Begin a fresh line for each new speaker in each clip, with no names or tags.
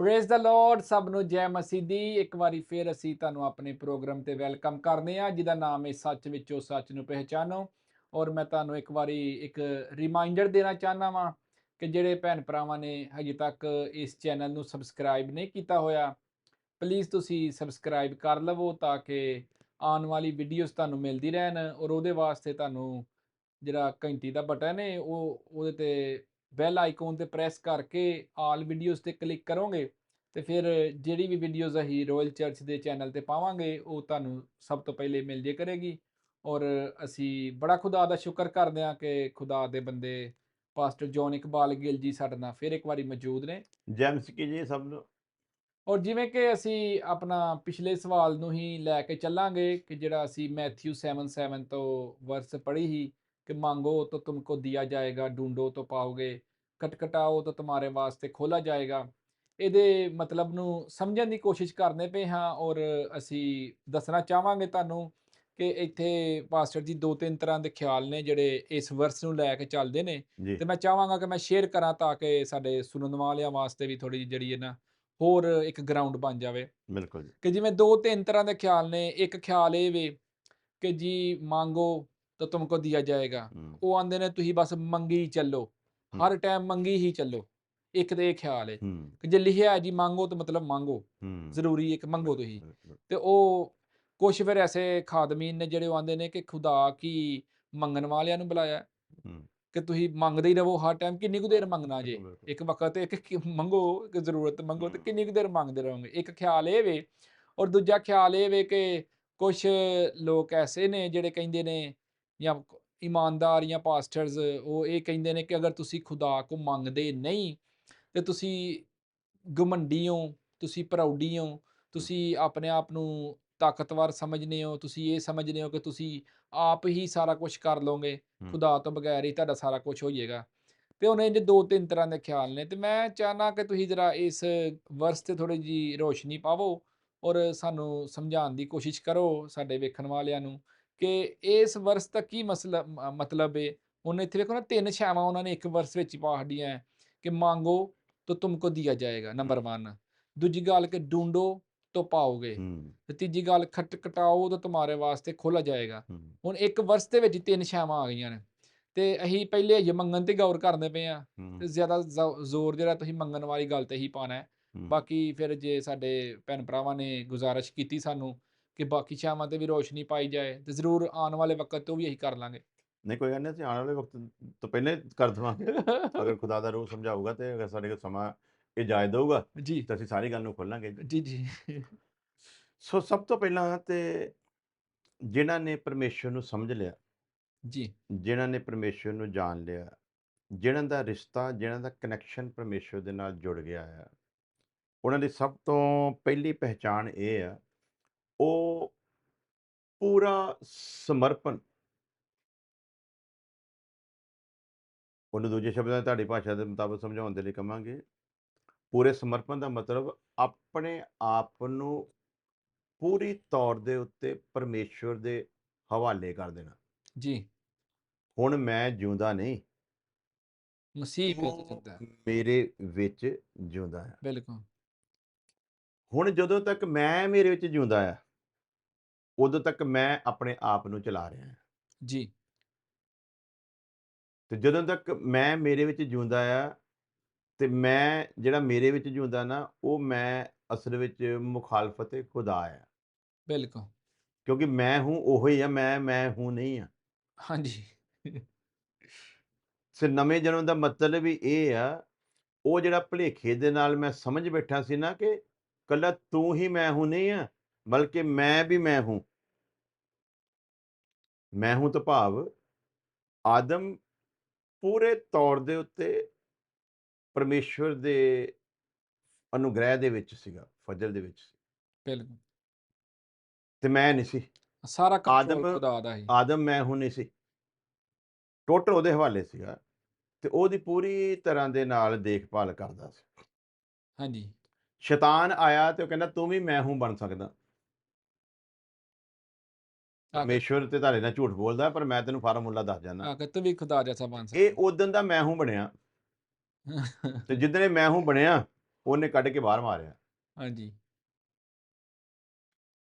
Praise the Lord ਸਭ ਨੂੰ ਜੈ ਮਸੀਹ ਦੀ। ਇੱਕ ਵਾਰੀ ਫੇਰ ਅਸੀਂ ਤੁਹਾਨੂੰ ਆਪਣੇ ਪ੍ਰੋਗਰਾਮ ਤੇ ਵੈਲਕਮ ਕਰਦੇ ਹਾਂ, ਜਿਹਦਾ ਨਾਮ ਹੈ ਸੱਚ ਵਿੱਚੋਂ ਸੱਚ ਨੂੰ ਪਹਿਚਾਨੋ। ਔਰ ਮੈਂ ਤੁਹਾਨੂੰ ਇੱਕ ਵਾਰੀ ਇੱਕ ਰਿਮਾਈਂਡਰ ਦੇਣਾ ਚਾਹਨਾ ਵਾਂ ਕਿ ਜਿਹੜੇ ਭੈਣ ਭਰਾਵਾਂ ਨੇ ਹਜੇ ਤੱਕ ਇਸ ਚੈਨਲ ਨੂੰ ਸਬਸਕ੍ਰਾਈਬ ਨਹੀਂ ਕੀਤਾ ਹੋਇਆ ਪਲੀਜ਼ ਤੁਸੀਂ ਸਬਸਕ੍ਰਾਈਬ ਕਰ ਲਵੋ ਤਾਂ ਕਿ ਆਉਣ ਵਾਲੀ ਵੀਡੀਓਜ਼ ਤੁਹਾਨੂੰ ਮਿਲਦੀ ਰਹਿਣ। ਔਰ ਉਹਦੇ ਵਾਸਤੇ ਤੁਹਾਨੂੰ ਜਿਹੜਾ ਘੰਟੀ ਦਾ ਬਟਨ ਹੈ, ਉਹ ਉਹਦੇ ਤੇ ਬੈਲ ਆਈਕਨ ਤੇ ਪ੍ਰੈਸ ਕਰਕੇ ਆਲ ਵੀਡੀਓਜ਼ ਤੇ ਕਲਿੱਕ ਕਰੋਗੇ ਤੇ ਫਿਰ ਜਿਹੜੀ ਵੀ ਵੀਡੀਓਜ਼ ਅਸੀਂ ਰੋਇਲ ਚਰਚ ਦੇ ਚੈਨਲ ਤੇ ਪਾਵਾਂਗੇ ਉਹ ਤੁਹਾਨੂੰ ਸਭ ਤੋਂ ਪਹਿਲੇ ਮਿਲ ਜੇ ਕਰੇਗੀ। ਔਰ ਅਸੀਂ ਬੜਾ ਖੁਦਾ ਦਾ ਸ਼ੁਕਰ ਕਰਦੇ ਹਾਂ ਕਿ ਖੁਦਾ ਦੇ ਬੰਦੇ ਪਾਸਟਰ ਜੌਨ ਇਕਬਾਲ ਗਿੱਲ ਜੀ ਸਾਡੇ ਨਾਲ ਫਿਰ ਇੱਕ ਵਾਰੀ ਮੌਜੂਦ ਨੇ।
ਜੈਮਸ ਕੀ ਜੀ ਸਭ ਨੂੰ।
ਔਰ ਜਿਵੇਂ ਕਿ ਅਸੀਂ ਆਪਣਾ ਪਿਛਲੇ ਸਵਾਲ ਨੂੰ ਹੀ ਲੈ ਕੇ ਚੱਲਾਂਗੇ ਕਿ ਜਿਹੜਾ ਅਸੀਂ ਮੈਥਿਊ 7:7 ਤੋਂ ਵਰਸ ਪੜ੍ਹੀ ਹੀ ਕਿ ਮੰਗੋ ਤਾਂ ਤੁਮਕੋ ਦਿਆ ਜਾਏਗਾ ਢੂੰਡੋ ਤਾਂ ਪਾਓਗੇ ਖਟਖਟਾਓ ਤਾਂ ਤੁਹਾਰੇ ਵਾਸਤੇ ਖੋਲਾ ਜਾਏਗਾ ਇਹਦੇ ਮਤਲਬ ਨੂੰ ਸਮਝਣ ਦੀ ਕੋਸ਼ਿਸ਼ ਕਰਨੇ ਪਏ ਹਾਂ ਔਰ ਅਸੀਂ ਦੱਸਣਾ ਚਾਹਾਂਗੇ ਤੁਹਾਨੂੰ ਕਿ ਇੱਥੇ ਪਾਸਟਰ ਜੀ ਦੋ ਤਿੰਨ ਤਰ੍ਹਾਂ ਦੇ ਖਿਆਲ ਨੇ ਜਿਹੜੇ ਇਸ ਵਰਸ ਨੂੰ ਲੈ ਕੇ ਚੱਲਦੇ ਨੇ ਤੇ ਮੈਂ ਚਾਹਾਂਗਾ ਕਿ ਮੈਂ ਸ਼ੇਅਰ ਕਰਾਂ ਤਾਂ ਕਿ ਸਾਡੇ ਸੁਣਨ ਵਾਲਿਆਂ ਵਾਸਤੇ ਵੀ ਥੋੜੀ ਜਿਹੜੀ ਹੈ ਨਾ ਹੋਰ ਇੱਕ ਗਰਾਊਂਡ ਬਣ ਜਾਵੇ
ਬਿਲਕੁਲ ਜੀ
ਕਿ ਜਿਵੇਂ ਦੋ ਤਿੰਨ ਤਰ੍ਹਾਂ ਦੇ ਖਿਆਲ ਨੇ ਇੱਕ ਖਿਆਲ ਇਹ ਵੇ ਕਿ ਜੀ ਮੰਗੋ ਤਾਂ ਤੁਮਕੋ ਦਿਆ ਜਾਏਗਾ।
ਹਮ,
ਉਹ ਆਂਦੇ ਨੇ ਤੁਸੀਂ ਬਸ ਮੰਗੀ ਚੱਲੋ। ਹਰ ਟਾਈਮ ਮੰਗੀ ਹੀ ਚੱਲੋ। ਇੱਕ ਤੇ ਇਹ ਖਿਆਲ ਹੈ। ਕਿ ਜੇ ਲਿਖਿਆ ਜੀ ਮੰਗੋ ਤਾਂ ਮਤਲਬ ਮੰਗੋ। ਜ਼ਰੂਰੀ ਹੈ ਕਿ ਮੰਗੋ ਤੁਸੀਂ। ਤੇ ਉਹ ਕੁਝ ਫਿਰ ਐਸੇ ਖਾਦਮੀਨ ਨੇ ਜਿਹੜੇ ਆਂਦੇ ਨੇ ਕਿ ਖੁਦਾ ਕੀ ਮੰਗਣ ਵਾਲਿਆਂ ਨੂੰ ਬੁਲਾਇਆ। ਕਿ ਤੁਸੀਂ ਮੰਗਦੇ ਹੀ ਰਹੋ ਹਰ ਟਾਈਮ ਕਿੰਨੀ ਕੁ ਦੇਰ ਮੰਗਣਾ ਜੇ। ਇੱਕ ਵਕਤ ਇੱਕ ਮੰਗੋ ਕਿ ਜ਼ਰੂਰਤ ਮੰਗੋ ਤੇ। ਕਿੰਨੀ ਕੁ ਦੇਰ ਮੰਗਦੇ ਰਹੋਗੇ? ਇੱਕ ਖਿਆਲ ਇਹ ਵੇ। ਔਰ ਦੂਜਾ ਖਿਆਲ ਇਹ ਵੇ ਕਿ ਕੁਝ ਲੋਕ ਐਸੇ ਨੇ ਜਿਹੜੇ ਕਹਿੰਦੇ ਨੇ ਜਾਂ ਇਮਾਨਦਾਰ ਜਾਂ ਪਾਸਟਰਸ ਉਹ ਇਹ ਕਹਿੰਦੇ ਨੇ ਕਿ ਅਗਰ ਤੁਸੀਂ ਖੁਦਾ ਕੋ ਮੰਗਦੇ ਨਹੀਂ ਤੇ ਤੁਸੀਂ ਘਮੰਡੀ ਹੋ ਤੁਸੀਂ ਪ੍ਰਾਊਡੀ ਹੋ ਤੁਸੀਂ ਆਪਣੇ ਆਪ ਨੂੰ ਤਾਕਤਵਰ ਸਮਝਦੇ ਹੋ ਤੁਸੀਂ ਇਹ ਸਮਝਦੇ ਹੋ ਕਿ ਤੁਸੀਂ ਆਪ ਹੀ ਸਾਰਾ ਕੁਝ ਕਰ
ਹਮ।
ਖੁਦਾ ਤੋਂ ਬਗੈਰ ਹੀ ਤੁਹਾਡਾ ਸਾਰਾ ਕੁਝ ਹੋ ਜਾਏਗਾ ਤੇ ਉਹਨਾਂ ਦੇ ਦੋ ਤਿੰਨ ਤਰ੍ਹਾਂ ਦੇ ਖਿਆਲ ਨੇ ਤੇ ਮੈਂ ਚਾਹਨਾ ਕਿ ਤੁਸੀਂ ਜਰਾ ਇਸ ਵਰਸ ਤੇ ਥੋੜੀ ਜੀ ਰੋਸ਼ਨੀ ਪਾਵੋ ਔਰ ਸਾਨੂੰ ਸਮਝਾਉਣ ਦੀ ਕੋਸ਼ਿਸ਼ ਕਰੋ ਸਾਡੇ ਵੇਖਣ ਵਾਲਿਆਂ ਨੂੰ ਕਿ ਇਸ ਵਰਸ ਦਾ ਕੀ ਮਸਲਾ ਮਤਲਬ ਹੈ ਉਹਨੇ ਇੱਥੇ ਵੇਖੋ ਨਾ ਤਿੰਨ ਛਾਵਾਂ ਉਹਨਾਂ ਨੇ ਇੱਕ ਵਰਸ ਵਿੱਚ ਪਾ ਛੱਡੀਆਂ ਹੈ ਕਿ ਮੰਗੋ ਤਾਂ ਤੁਮਕੋ ਦਿਆ ਜਾਏਗਾ ਨੰਬਰ 1 ਦੂਜੀ ਗੱਲ ਕਿ ਢੂੰਡੋ ਤਾਂ ਪਾਓਗੇ। ਤੇ ਤੀਜੀ ਗੱਲ ਖਟਖਟਾਓ ਤਾਂ ਤੁਹਾਰੇ ਵਾਸਤੇ ਖੋਲਾ ਜਾਏਗਾ। ਹੁਣ ਇੱਕ ਵਰਸ ਦੇ ਵਿੱਚ ਤਿੰਨ ਛਾਵਾਂ ਆ ਗਈਆਂ ਨੇ। ਤੇ ਅਸੀਂ ਪਹਿਲੇ ਹਜੇ ਮੰਗਣ ਤੇ ਗੌਰ ਕਰਦੇ ਪਏ ਆ ਤੇ ਜ਼ਿਆਦਾ ਜ਼ੋਰ ਜਿਹੜਾ ਤੁਸੀਂ ਮੰਗਣ ਵਾਲੀ ਗੱਲ ਤੇ ਹੀ ਪਾਣਾ ਹੈ। ਬਾਕੀ ਫਿਰ ਜੇ ਸਾਡੇ ਭੈਣ ਭਰਾਵਾਂ ਨੇ ਗੁਜ਼ਾਰਿਸ਼ ਕੀਤੀ ਸਾਨੂੰ ਕਿ ਬਾਕੀ ਛਾਵਾਂ ਤੇ ਵੀ ਰੋਸ਼ਨੀ ਪਾਈ ਜਾਏ ਤੇ ਜ਼ਰੂਰ ਆਉਣ ਵਾਲੇ ਵਕਤ ਤੇ ਉਹ ਵੀ ਅਸੀਂ ਕਰ ਲਾਂਗੇ।
ਨਹੀਂ ਕੋਈ ਗੱਲ ਨਹੀਂ ਅਸੀਂ ਆਉਣ ਵਾਲੇ ਵਕਤ ਤੋਂ ਪਹਿਲੇ ਕਰ ਦੇਵਾਂਗੇ। ਅਗਰ ਖੁਦਾ ਦਾ ਰੂਹ ਸਮਝਾਊਗਾ ਤੇ ਅਗਰ ਸਾਡੇ ਕੋਲ ਸਮਾਂ ਇਜਾਜ਼ਤ ਦਊਗਾ
ਜੀ।
ਤਾਂ ਅਸੀਂ ਸਾਰੀ ਗੱਲ ਨੂੰ ਖੋਲਾਂਗੇ
ਜੀ। ਜੀ
ਸੋ ਸਭ ਤੋਂ ਪਹਿਲਾਂ ਤੇ ਜਿਨ੍ਹਾਂ ਨੇ ਪਰਮੇਸ਼ਵਰ ਨੂੰ ਸਮਝ ਲਿਆ
ਜੀ।
ਜਿਨ੍ਹਾਂ ਨੇ ਪਰਮੇਸ਼ਵਰ ਨੂੰ ਜਾਣ ਲਿਆ ਜਿਨ੍ਹਾਂ ਦਾ ਰਿਸ਼ਤਾ ਜਿਨ੍ਹਾਂ ਦਾ ਕਨੈਕਸ਼ਨ ਪਰਮੇਸ਼ਵਰ ਦੇ ਨਾਲ ਜੁੜ ਗਿਆ ਆ ਉਹਨਾਂ ਦੀ ਸਭ ਤੋਂ ਪਹਿਲੀ ਪਹਿਚਾਣ ਇਹ ਆ ਉਹ ਪੂਰਾ ਸਮਰਪਣ ਉਹਨੂੰ ਦੂਜੇ ਸ਼ਬਦਾਂ ਤੁਹਾਡੀ ਭਾਸ਼ਾ ਦੇ ਮੁਤਾਬਕ ਸਮਝਾਉਣ ਦੇ ਲਈ ਕਵਾਂਗੇ। ਪੂਰੇ ਸਮਰਪਣ ਦਾ ਮਤਲਬ ਆਪਣੇ ਆਪ ਨੂੰ ਪੂਰੀ ਤੌਰ ਦੇ ਉੱਤੇ ਪਰਮੇਸ਼ਵਰ ਦੇ ਹਵਾਲੇ ਕਰ ਦੇਣਾ।
ਜੀ।
ਹੁਣ ਮੈਂ ਜਿਉਂਦਾ ਨਹੀਂ
ਮਸੀਹ ਵਿੱਚ ਜਿੰਦਾ ਹੈ।
ਮੇਰੇ ਵਿੱਚ ਜਿਉਂਦਾ ਹੈ।
ਬਿਲਕੁਲ।
ਹੁਣ ਜਦੋਂ ਤੱਕ ਮੈਂ ਮੇਰੇ ਵਿੱਚ ਜਿਉਂਦਾ ਆ ਉਦੋਂ ਤੱਕ ਮੈਂ ਆਪਣੇ ਆਪ ਨੂੰ ਚਲਾ ਰਿਹਾ ਹਾਂ।
ਜੀ।
ਤੇ ਜਦੋਂ ਤੱਕ ਮੈਂ ਮੇਰੇ ਵਿੱਚ ਜਿਉਂਦਾ ਆ ਤੇ ਮੈਂ ਜਿਹੜਾ ਮੇਰੇ ਵਿੱਚ ਜਿਉਂਦਾ ਨਾ ਉਹ ਮੈਂ ਅਸਲ ਵਿੱਚ ਮੁਖਾਲਫਤ ਖੁਦਾ ਆ।
ਬਿਲਕੁਲ।
ਕਿਉਂਕਿ ਮੈਂ ਹੂੰ ਉਹ ਹੀ ਆ ਮੈਂ ਮੈਂ ਹੂੰ ਨਹੀਂ ਆ।
ਹਾਂਜੀ।
ਸੇ ਨਵੇਂ ਜਨਮ ਦਾ ਮਤਲਬ ਵੀ ਇਹ ਆ ਉਹ ਜਿਹੜਾ ਭੁਲੇਖੇ ਦੇ ਨਾਲ ਮੈਂ ਸਮਝ ਬੈਠਾ ਸੀ ਨਾ ਕਿ ਕੱਲਾ ਤੂੰ ਹੀ ਮੈਂ ਹੂੰ ਨਹੀਂ ਆ ਬਲਕਿ ਮੈਂ ਵੀ ਮੈਂ ਹੂੰ। ਮੈਂ ਹੂੰ ਤਾਂ ਭਾਵ ਆਦਮ ਪੂਰੇ ਤੌਰ ਦੇ ਉੱਤੇ ਪਰਮੇਸ਼ਵਰ ਦੇ ਅਨੁਗ੍ਰਹਿ ਦੇ ਵਿੱਚ ਸੀਗਾ ਫਜ਼ਲ ਦੇ ਵਿੱਚ ਸੀ।
ਬਿਲਕੁਲ।
ਤੇ ਮੈਂ ਨਹੀਂ ਸੀ।
ਸਾਰਾ
ਆਦਮ-
ਖੁਦਾ ਦਾ ਹੀ
ਆਦਮ ਮੈਂ ਹੂੰ ਨਹੀਂ ਸੀ। ਟੋਟਲ ਉਹਦੇ ਹਵਾਲੇ ਸੀਗਾ ਤੇ ਉਹਦੀ ਪੂਰੀ ਤਰ੍ਹਾਂ ਦੇ ਨਾਲ ਦੇਖਭਾਲ ਕਰਦਾ ਸੀ।
ਹਾਂਜੀ।
ਸ਼ੈਤਾਨ ਆਇਆ ਤੇ ਉਹ ਕਹਿੰਦਾ ਤੂੰ ਵੀ ਮੈਂ ਹੂੰ ਬਣ ਸਕਦਾ। ਪਰਮੇਸ਼ਵਰ ਤੇ ਤੁਹਾਡੇ ਨਾਲ ਝੂਠ ਬੋਲਦਾ ਪਰ ਮੈਂ ਤੈਨੂੰ ਫਾਰਮੂਲਾ ਦੱਸ ਜਾਣਾ
ਆ ਕੇ ਤੂੰ ਵੀ ਖੁਦਾ ਜੈਸਾ ਬਣ
ਇਹ ਉਦੋਂ ਦਾ ਮੈਂ ਹੂੰ ਬਣਿਆ। ਤੇ ਜਿੱਦਣੇ ਮੈਂ ਹੂੰ ਬਣਿਆ ਉਹਨੇ ਕੱਢ ਕੇ ਬਾਹਰ ਮਾਰਿਆ।
ਹਾਂਜੀ।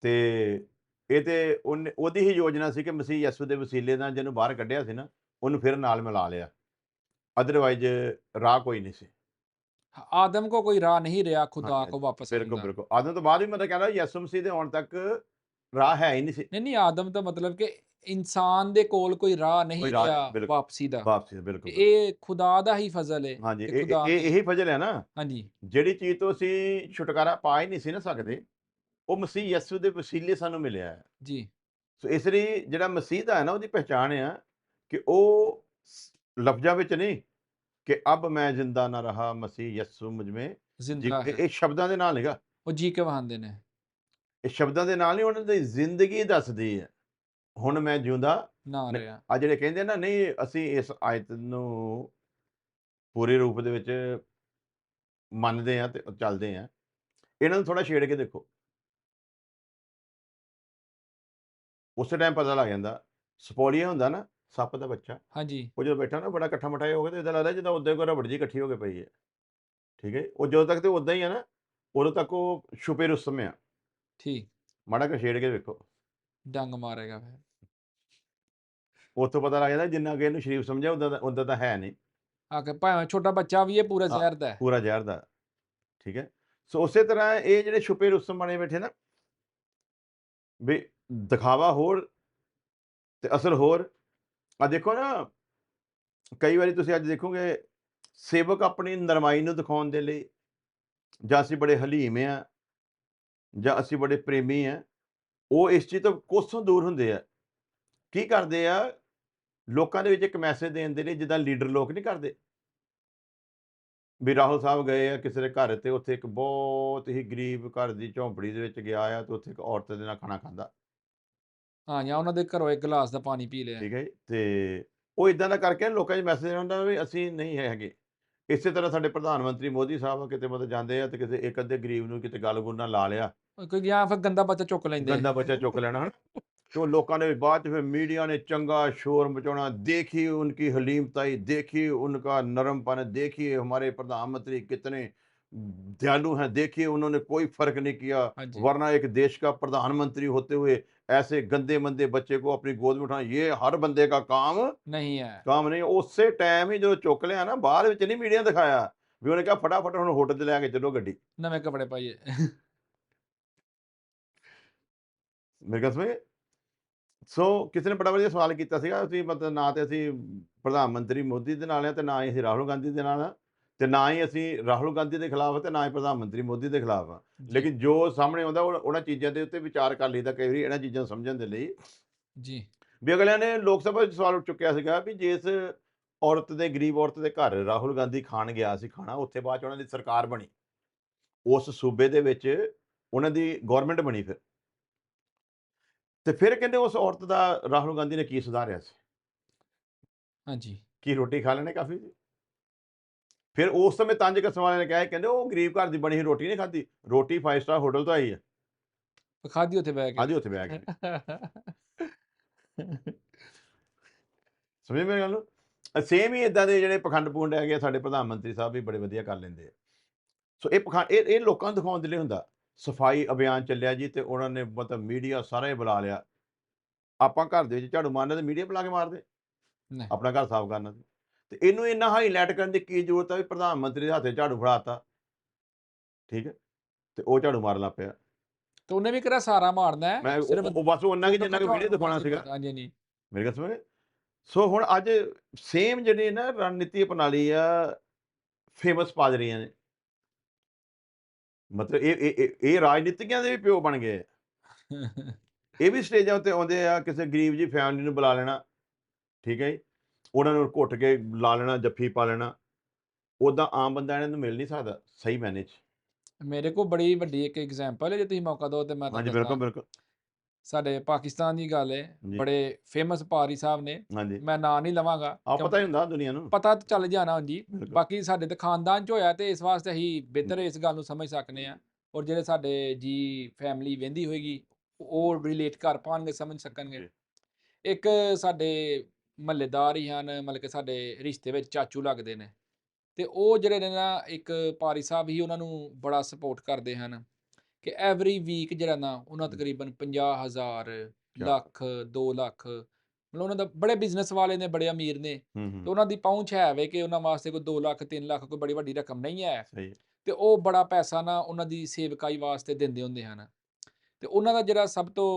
ਤੇ ਇਹ ਤੇ ਉਹਨੇ ਉਹਦੀ ਹੀ ਯੋਜਨਾ ਸੀ ਕਿ ਮਸੀਹ ਯਸੂ ਦੇ ਵਸੀਲੇ ਨਾਲ ਜਿਹਨੂੰ ਬਾਹਰ ਕੱਢਿਆ ਸੀ ਨਾ ਉਹਨੂੰ ਫਿਰ ਨਾਲ ਮਿਲਾ ਲਿਆ। ਅਦਰਵਾਈਜ਼ ਰਾਹ ਕੋਈ ਨਹੀਂ ਸੀ।
ਆਦਮ ਕੋ ਕੋਈ ਰਾਹ ਨਹੀਂ ਰਿਹਾ ਖੁਦਾ ਕੋ ਵਾਪਸ
ਬਿਲਕੁਲ ਬਿਲਕੁਲ। ਆਦਮ ਤੋਂ ਬਾਅਦ ਵੀ ਮਤਲਬ ਕਹਿੰਦਾ ਯਸੂ ਮਸੀਹ ਦੇ ਆਉਣ ਤੱਕ ਰਾਹ ਹੈ ਹੀ ਨਹੀਂ ਸੀ।
ਨਹੀਂ ਨਹੀਂ ਆਦਮ ਤਾਂ ਮਤਲਬ ਕਿ ਇਨਸਾਨ ਦੇ ਕੋਲ ਕੋਈ ਰਾਹ ਨਹੀਂ
ਕੋਈ ਰਾਹ ਨਹੀਂ,
ਰਿਹਾ
ਬਿਲਕੁਲ।
ਵਾਪਸੀ ਦਾ।
ਵਾਪਸੀ ਦਾ, ਬਿਲਕੁਲ
ਇਹ ਖੁਦਾ ਦਾ ਹੀ ਫਜ਼ਲ ਹੈ
ਹਾਂਜੀ ਇਹ
ਖੁਦਾ
ਇਹ ਇਹੀ ਫਜ਼ਲ ਹੈ ਨਾ।
ਹਾਂਜੀ।
ਜਿਹੜੀ ਚੀਜ਼ ਤੋਂ ਅਸੀਂ ਛੁਟਕਾਰਾ ਪਾ ਹੀ ਨਹੀਂ ਸੀ ਨਾ ਸਕਦੇ ਉਹ ਮਸੀਹ ਯਸੂ ਦੇ ਵਸੀਲੇ ਸਾਨੂੰ ਮਿਲਿਆ ਹੈ।
ਜੀ।
ਸੋ ਇਸ ਲਈ ਜਿਹੜਾ ਮਸੀਹ ਦਾ ਹੈ ਨਾ ਉਹਦੀ ਪਹਿਚਾਣ ਆ ਕਿ ਉਹ ਸ- ਲਫ਼ਜ਼ਾਂ ਵਿੱਚ ਨਹੀਂ ਕਿ ਅਬ ਮੈਂ ਜ਼ਿੰਦਾ ਨਾ ਰਹਾ ਮਸੀਹ ਯਸੂ ਮੁਝ ਮੇ ਜੀ-
ਜ਼ਿੰਦਾ ਹੈ।
ਇਹ ਸ਼ਬਦਾਂ ਦੇ ਨਾਲ ਹੈਗਾ।
ਉਹ ਜੀ ਕੇ ਵਹਾਂਦੇ ਨੇ।
ਇਹ ਸ਼ਬਦਾਂ ਦੇ ਨਾਲ ਨਹੀਂ ਉਹਨਾਂ ਦੀ ਜ਼ਿੰਦਗੀ ਦੱਸਦੀ ਹੈ। ਹੁਣ ਮੈਂ ਜਿਉਂਦਾ
ਨਾ ਰਿਹਾ।
ਆ ਜਿਹੜੇ ਕਹਿੰਦੇ ਨਾ ਨਹੀਂ ਅਸੀਂ ਇਸ ਆਇਤ ਨੂੰ ਪੂਰੇ ਰੂਪ ਦੇ ਵਿੱਚ ਮੰਨਦੇ ਆ ਤੇ ਚੱਲਦੇ ਆ ਇਹਨਾਂ ਨੂੰ ਥੋੜਾ ਛੇੜ ਕੇ ਦੇਖੋ। ਉਸੇ ਟਾਈਮ ਪਤਾ ਲੱਗ ਜਾਂਦਾ ਸਪੋਲੀਆ ਹੁੰਦਾ ਨਾ ਸੱਪ ਦਾ ਬੱਚਾ
ਹਾਂਜੀ।
ਉਹ ਜਦੋਂ ਬੈਠਾ ਨਾ ਬੜਾ ਇਕੱਠਾ ਮਠਾਇਆ ਹੋ ਗਿਆ ਤੇ ਇਦਾਂ ਲੱਗਦਾ ਜਿੱਦਾਂ ਉਦੋਂ ਕੋਈ ਰਬੜ ਜੀ ਇਕੱਠੀ ਹੋ ਕੇ ਪਈ ਹੈ। ਠੀਕ ਹੈ ਉਹ ਜਦੋਂ ਤੱਕ ਤੇ ਉਦਾਂ ਹੀ ਹੈ ਨਾ ਉਦੋਂ ਤੱਕ ਉਹ ਛੁਪੇ ਰੁਸਮ ਆ।
ਠੀਕ।
ਮਾੜਾ ਕੁ ਛੇੜ ਕੇ ਵੇਖੋ।
ਡੰਗ ਮਾਰੇਗਾ ਫਿਰ।
ਉੱਥੋਂ ਪਤਾ ਲੱਗ ਜਾਂਦਾ ਜਿੰਨਾ ਕਿ ਇਹਨੂੰ ਸ਼ਰੀਫ ਸਮਝਿਆ ਉਦਾਂ ਦਾ ਉਦਾਂ ਤਾਂ ਹੈ ਨਹੀਂ।
ਆ ਕੇ ਭਾਵੇਂ ਛੋਟਾ ਬੱਚਾ ਵੀ ਇਹ ਪੂਰਾ
ਹਾਂ।
ਜ਼ਹਿਰ ਦਾ ਹੈ।
ਪੂਰਾ ਜ਼ਹਿਰ ਦਾ। ਠੀਕ ਹੈ। ਸੋ ਉਸੇ ਤਰ੍ਹਾਂ ਇਹ ਜਿਹੜੇ ਛੁਪੇ ਰੁਸਮ ਬਣੇ ਬੈਠੇ ਨਾ ਵੀ ਦਿਖਾਵਾ ਹੋਰ ਤੇ ਅਸਲ ਹੋਰ। ਆ ਦੇਖੋ ਨਾ ਕਈ ਵਾਰੀ ਤੁਸੀਂ ਅੱਜ ਦੇਖੋਗੇ ਸੇਵਕ ਆਪਣੀ ਨਰਮਾਈ ਨੂੰ ਦਿਖਾਉਣ ਦੇ ਲਈ ਜਾਂ ਅਸੀਂ ਬੜੇ ਹਲੀਮ ਆ ਜਾਂ ਅਸੀਂ ਬੜੇ ਪ੍ਰੇਮੀ ਆ ਉਹ ਇਸ ਚੀਜ਼ ਤੋਂ ਕੋਸੋਂ ਦੂਰ ਹੁੰਦੇ ਆ। ਕੀ ਕਰਦੇ ਆ? ਲੋਕਾਂ ਦੇ ਵਿੱਚ ਇੱਕ ਮੈਸੇਜ ਦੇਣ ਦੇ ਲਈ ਜਿੱਦਾਂ ਲੀਡਰ ਲੋਕ ਨਹੀਂ ਕਰਦੇ। ਵੀ ਰਾਹੁਲ ਸਾਹਿਬ ਗਏ ਆ ਕਿਸੇ ਦੇ ਘਰ ਤੇ ਉੱਥੇ ਇੱਕ ਬਹੁਤ ਹੀ ਗਰੀਬ ਘਰ ਦੀ ਝੌਂਪੜੀ ਦੇ ਵਿੱਚ ਗਿਆ ਆ ਤੇ ਉੱਥੇ ਇੱਕ ਔਰਤ ਦੇ ਨਾਲ ਖਾਣਾ ਖਾਂਦਾ।
ਹਾਂ ਜਾਂ ਉਹਨਾਂ ਦੇ ਘਰੋਂ ਇੱਕ ਗਲਾਸ ਦਾ ਪਾਣੀ ਪੀ ਲਿਆ।
ਠੀਕ ਹੈ ਜੀ? ਤੇ ਉਹ ਇਦਾਂ ਦਾ ਕਰਕੇ ਲੋਕਾਂ 'ਚ ਮੈਸੇਜ ਆਉਂਦਾ ਵੀ ਅਸੀਂ ਨਹੀਂ ਹੈਗੇ। ਇਸੇ ਤਰ੍ਹਾਂ ਸਾਡੇ ਪ੍ਰਧਾਨ ਮੰਤਰੀ ਮੋਦੀ ਸਾਹਿਬ ਕਿਤੇ ਮਤਲਬ ਜਾਂਦੇ ਆ ਤੇ ਕਿਸੇ ਇੱਕ ਅੱਧੇ ਗਰੀਬ ਨੂੰ ਕਿਤੇ ਗੱਲ ਗੁੱਲ ਨਾਲ ਲਾ ਲਿਆ
ਕੋਈ ਜਾਂ ਫਿਰ ਗੰਦਾ ਬੱਚਾ ਚੁੱਕ ਲੈਂਦੇ
ਗੰਦਾ ਬੱਚਾ ਚੁੱਕ ਲੈਣਾ ਹਨ ਤੇ ਉਹ ਲੋਕਾਂ ਨੇ ਬਾਅਦ ਚ ਫਿਰ ਮੀਡੀਆ ਨੇ ਚੰਗਾ ਸ਼ੋਰ ਮਚਾਉਣਾ देखिए उनकी हलीमताई देखिए उनका नरमपन देखिए हमारे प्रधानमंत्री कितने दयालु हैं देखिए उन्होंने कोई फर्क नहीं किया
ਹਾਂਜੀ
वरना एक देश का प्रधानमंत्री होते हुए ऐसे गंदे मंदे बच्चे को अपनी गोद में उठाना ये हर बंदे का काम
ਨਹੀਂ ਹੈ
ਕੰਮ ਨਹੀਂ ਉਸੇ ਟਾਈਮ ਹੀ ਜਦੋਂ ਚੁੱਕ ਲਿਆ ਨਾ ਬਾਅਦ ਵਿੱਚ ਨਹੀਂ ਮੀਡੀਆ ਦਿਖਾਇਆ ਵੀ ਉਹਨੇ ਕਿਹਾ ਫਟਾਫਟ ਹੁਣ ਹੋਟਲ 'ਚ ਲੈ ਕੇ ਚੱਲੋ ਗੱਡੀ
ਨਵੇਂ ਕੱਪੜੇ ਪਾਈਏ
ਮੇਰੇ ਕੋਲ ਸਮਝ ਸੋ ਕਿਸੇ ਨੇ ਬੜਾ ਵਧੀਆ ਸਵਾਲ ਕੀਤਾ ਸੀਗਾ ਅਸੀਂ ਮਤਲਬ ਨਾ ਤੇ ਅਸੀਂ ਪ੍ਰਧਾਨ ਮੰਤਰੀ ਮੋਦੀ ਦੇ ਨਾਲ ਆ ਤੇ ਨਾ ਹੀ ਅਸੀਂ ਰਾਹੁਲ ਗਾਂਧੀ ਦੇ ਨਾਲ ਆ ਤੇ ਨਾ ਹੀ ਅਸੀਂ ਰਾਹੁਲ ਗਾਂਧੀ ਦੇ ਖਿਲਾਫ ਤੇ ਨਾ ਹੀ ਪ੍ਰਧਾਨ ਮੰਤਰੀ ਮੋਦੀ ਦੇ ਖਿਲਾਫ ਆ।
ਜੀ,
ਲੇਕਿਨ ਜੋ ਸਾਹਮਣੇ ਆਉਂਦਾ ਉਹ- ਉਹਨਾਂ ਚੀਜ਼ਾਂ ਦੇ ਉੱਤੇ ਵਿਚਾਰ ਕਰ ਲਈਦਾ ਕਈ ਵਾਰੀ ਇਹਨਾਂ ਚੀਜ਼ਾਂ ਨੂੰ ਸਮਝਣ ਦੇ ਲਈ।
ਜੀ।
ਵੀ ਅਗਲਿਆਂ ਨੇ ਲੋਕ ਸਭਾ ਵਿੱਚ ਸਵਾਲ ਉੱਠ ਚੁੱਕਿਆ ਸੀਗਾ ਵੀ ਜਿਸ ਔਰਤ ਦੇ ਗਰੀਬ ਔਰਤ ਦੇ ਘਰ ਰਾਹੁਲ ਗਾਂਧੀ ਖਾਣ ਗਿਆ ਸੀ ਖਾਣਾ ਉੱਥੇ ਬਾਅਦ ਚ ਉਹਨਾਂ ਦੀ ਸਰਕਾਰ ਬਣੀ। ਉਸ ਸੂਬੇ ਦੇ ਵਿੱਚ ਉਹਨਾਂ ਦੀ ਗਵਰਨਮੈਂਟ ਬਣੀ ਫਿਰ। ਤੇ ਫਿਰ ਕਹਿੰਦੇ ਉਸ ਔਰਤ ਦਾ ਰਾਹੁਲ ਗਾਂਧੀ ਨੇ ਕੀ ਸੁਧਾਰਿਆ ਸੀ?
ਹਾਂਜੀ।
ਕੀ ਰੋਟੀ ਖਾ ਲੈਣੇ ਕਾਫੀ? ਸੀ ਫਿਰ ਉਸ ਸਮੇਂ ਤੰਜ ਕਸਮ ਵਾਲਿਆਂ ਨੇ ਕਿਹਾ ਕਹਿੰਦੇ ਉਹ ਗਰੀਬ ਘਰ ਦੀ ਬਣੀ ਹੋਈ ਰੋਟੀ ਨਹੀਂ ਖਾਧੀ। ਰੋਟੀ 5 ਸਟਾਰ ਹੋਟਲ ਤੋਂ ਆਈ ਹੈ
ਖਾਦੀ ਉੱਥੇ ਬਹਿ ਕੇ।
ਆਦੀ ਉੱਥੇ ਬੈਠ ਕੇ। ਸਮਝ ਮੇਰੇ ਗੱਲ ਨੂੰ? ਸੇਮ ਹੀ ਇਦਾਂ ਦੇ ਜਿਹੜੇ ਪਖੰਡ ਪੂੰਡ ਹੈਗੇ ਸਾਡੇ ਪ੍ਰਧਾਨ ਮੰਤਰੀ ਸਾਹਿਬ ਵੀ ਬੜੇ ਵਧੀਆ ਕਰ ਲੈਂਦੇ ਆ। ਸੋ ਇਹ ਪਖੰਡ ਇਹ ਇਹ ਲੋਕਾਂ ਨੂੰ ਦਿਖਾਉਣ ਦੇ ਲਈ ਹੁੰਦਾ। ਸਫ਼ਾਈ ਅਭਿਆਨ ਚੱਲਿਆ ਜੀ ਤੇ ਉਹਨਾਂ ਨੇ ਮਤਲਬ ਮੀਡੀਆ ਸਾਰਾ ਹੀ ਬੁਲਾ ਲਿਆ। ਆਪਾਂ ਘਰ ਦੇ ਵਿੱਚ ਝਾੜੂ ਮਾਰਨਾ ਤੇ ਮੀਡੀਆ ਬੁਲਾ ਕੇ ਮਾਰਦੇ।
ਨਹੀਂ।
ਆਪਣਾ ਘਰ ਸਾਫ਼ ਕਰਨਾ ਤੇ ਇਹਨੂੰ ਇੰਨਾ ਹਾਈਲਾਈਟ ਕਰਨ ਦੀ ਕੀ ਜ਼ਰੂਰਤ ਹੈ ਵੀ ਪ੍ਰਧਾਨ ਮੰਤਰੀ ਦੇ ਹੱਥੇ ਝਾੜੂ ਫੜਾਤਾ। ਠੀਕ ਹੈ? ਤੇ ਉਹ ਝਾੜੂ ਮਾਰਨ ਲੱਗ ਪਿਆ।
ਤੇ ਉਹਨੇ ਵੀ ਕਿਹੜਾ ਸਾਰਾ ਮਾਰਨਾ ਹੈ? ਸਿਰਫ
ਉਹ- ਬਸ ਉਹਨਾਂ ਕੀ ਜਿੰਨਾ ਕਿ ਵੀਡੀਓ ਦਿਖਾਉਣਾ ਸੀਗਾ।
ਹਾਂਜੀ ਹਾਂਜੀ।
ਮੇਰੇ ਕੋਲ ਸਮਝ ਸੋ ਹੁਣ ਅੱਜ ਸੇਮ ਜਿਹੜੀ ਨਾ ਰਣਨੀਤੀ ਅਪਣਾ ਲਈ ਆ ਫੇਮਸ ਪਾਦਰੀਆਂ ਨੇ। ਮਤਲਬ ਇਹ ਇਹ ਇਹ- ਰਾਜਨੀਤਿਕਾਂ ਦੇ ਵੀ ਪਿਓ ਬਣ ਗਏ। ਆ। ਇਹ ਵੀ ਸਟੇਜਾਂ ਉੱਤੇ ਆਉਂਦੇ ਆ ਕਿਸੇ ਗਰੀਬ ਜੀ ਫੈਮਿਲੀ ਨੂੰ ਬੁਲਾ ਲੈਣਾ। ਠੀਕ ਹੈ ਜੀ? ਉਹਨਾਂ ਨੂੰ ਘੁੱਟ ਕੇ ਲਾ ਲੈਣਾ ਜੱਫੀ ਪਾ ਲੈਣਾ। ਉਦਾਂ ਆਮ ਬੰਦਾ ਇਹਨਾਂ ਨੂੰ ਮਿਲ ਨਹੀਂ ਸਕਦਾ ਸਹੀ ਮੈਨੇ ਚ
ਮੇਰੇ ਕੋਲ ਬੜੀ ਵੱਡੀ ਇੱਕ ਐਗਜ਼ਾਮਪਲ ਹੈ ਜੇ ਤੁਸੀਂ ਮੌਕਾ ਦਿਓ ਤੇ ਮੈਂ
ਹਾਂਜੀ ਬਿਲਕੁਲ ਬਿਲਕੁਲ।
ਸਾਡੇ ਪਾਕਿਸਤਾਨ ਦੀ ਗੱਲ ਹੈ
ਜੀ।
ਬੜੇ ਫੇਮਸ ਪਾਰੀ ਸਾਹਿਬ ਨੇ ਮੈਂ ਨਾਂ ਨਹੀਂ ਲਵਾਂਗਾ
ਆ ਪਤਾ ਹੀ ਹੁੰਦਾ ਦੁਨੀਆ ਨੂੰ।
ਪਤਾ ਤਾਂ ਚੱਲ ਜਾਣਾ ਹਾਂਜੀ
ਬਿਲਕੁਲ।
ਬਾਕੀ ਸਾਡੇ ਤੇ ਖਾਨਦਾਨ ਚ ਹੋਇਆ ਤੇ ਇਸ ਵਾਸਤੇ ਅਸੀਂ ਬਿਹਤਰ ਇਸ ਗੱਲ ਨੂੰ ਸਮਝ ਸਕਨੇ ਆ ਔਰ ਜਿਹੜੇ ਸਾਡੇ ਜੀ ਫੈਮਿਲੀ ਵਹਿੰਦੀ ਹੋਏਗੀ ਉਹ ਰਿਲੇਟ ਕਰ ਪਾਣਗੇ ਸਮਝ ਸਕਣਗੇ।
ਜੀ।
ਇੱਕ ਸਾਡੇ ਮਹੱਲੇਦਾਰ ਹੀ ਹਨ ਮਤਲਬ ਕਿ ਸਾਡੇ ਰਿਸ਼ਤੇ ਵਿੱਚ ਚਾਚੂ ਲੱਗਦੇ ਨੇ। ਤੇ ਉਹ ਜਿਹੜੇ ਨੇ ਨਾ ਇੱਕ ਪਾਰੀ ਸਾਹਿਬ ਹੀ ਉਹਨਾਂ ਨੂੰ ਬੜਾ ਸਪੋਰਟ ਕਰਦੇ ਹਨ ਕਿ ਐਵਰੀ ਵੀਕ ਜਿਹੜਾ ਨਾ ਉਹਨਾਂ। ਤਕਰੀਬਨ 50000
ਕਿਆ
ਲੱਖ 2 ਲੱਖ ਮਤਲਬ ਉਹਨਾਂ ਦਾ ਬੜੇ ਬਿਜ਼ਨਸ ਵਾਲੇ ਨੇ ਬੜੇ ਅਮੀਰ ਨੇ। ਤੇ ਉਹਨਾਂ ਦੀ ਪਹੁੰਚ ਹੈ ਵੇ ਕਿ ਉਹਨਾਂ ਵਾਸਤੇ ਕੋਈ 2 ਲੱਖ 3 ਲੱਖ ਕੋਈ ਬੜੀ ਵੱਡੀ ਰਕਮ ਨਹੀਂ ਹੈ। ਤੇ ਉਹ ਬੜਾ ਪੈਸਾ ਨਾ ਉਹਨਾਂ ਦੀ ਸੇਵਕਾਈ ਵਾਸਤੇ ਦਿੰਦੇ ਹੁੰਦੇ ਹਨ। ਤੇ ਉਹਨਾਂ ਦਾ ਜਿਹੜਾ ਸਭ ਤੋਂ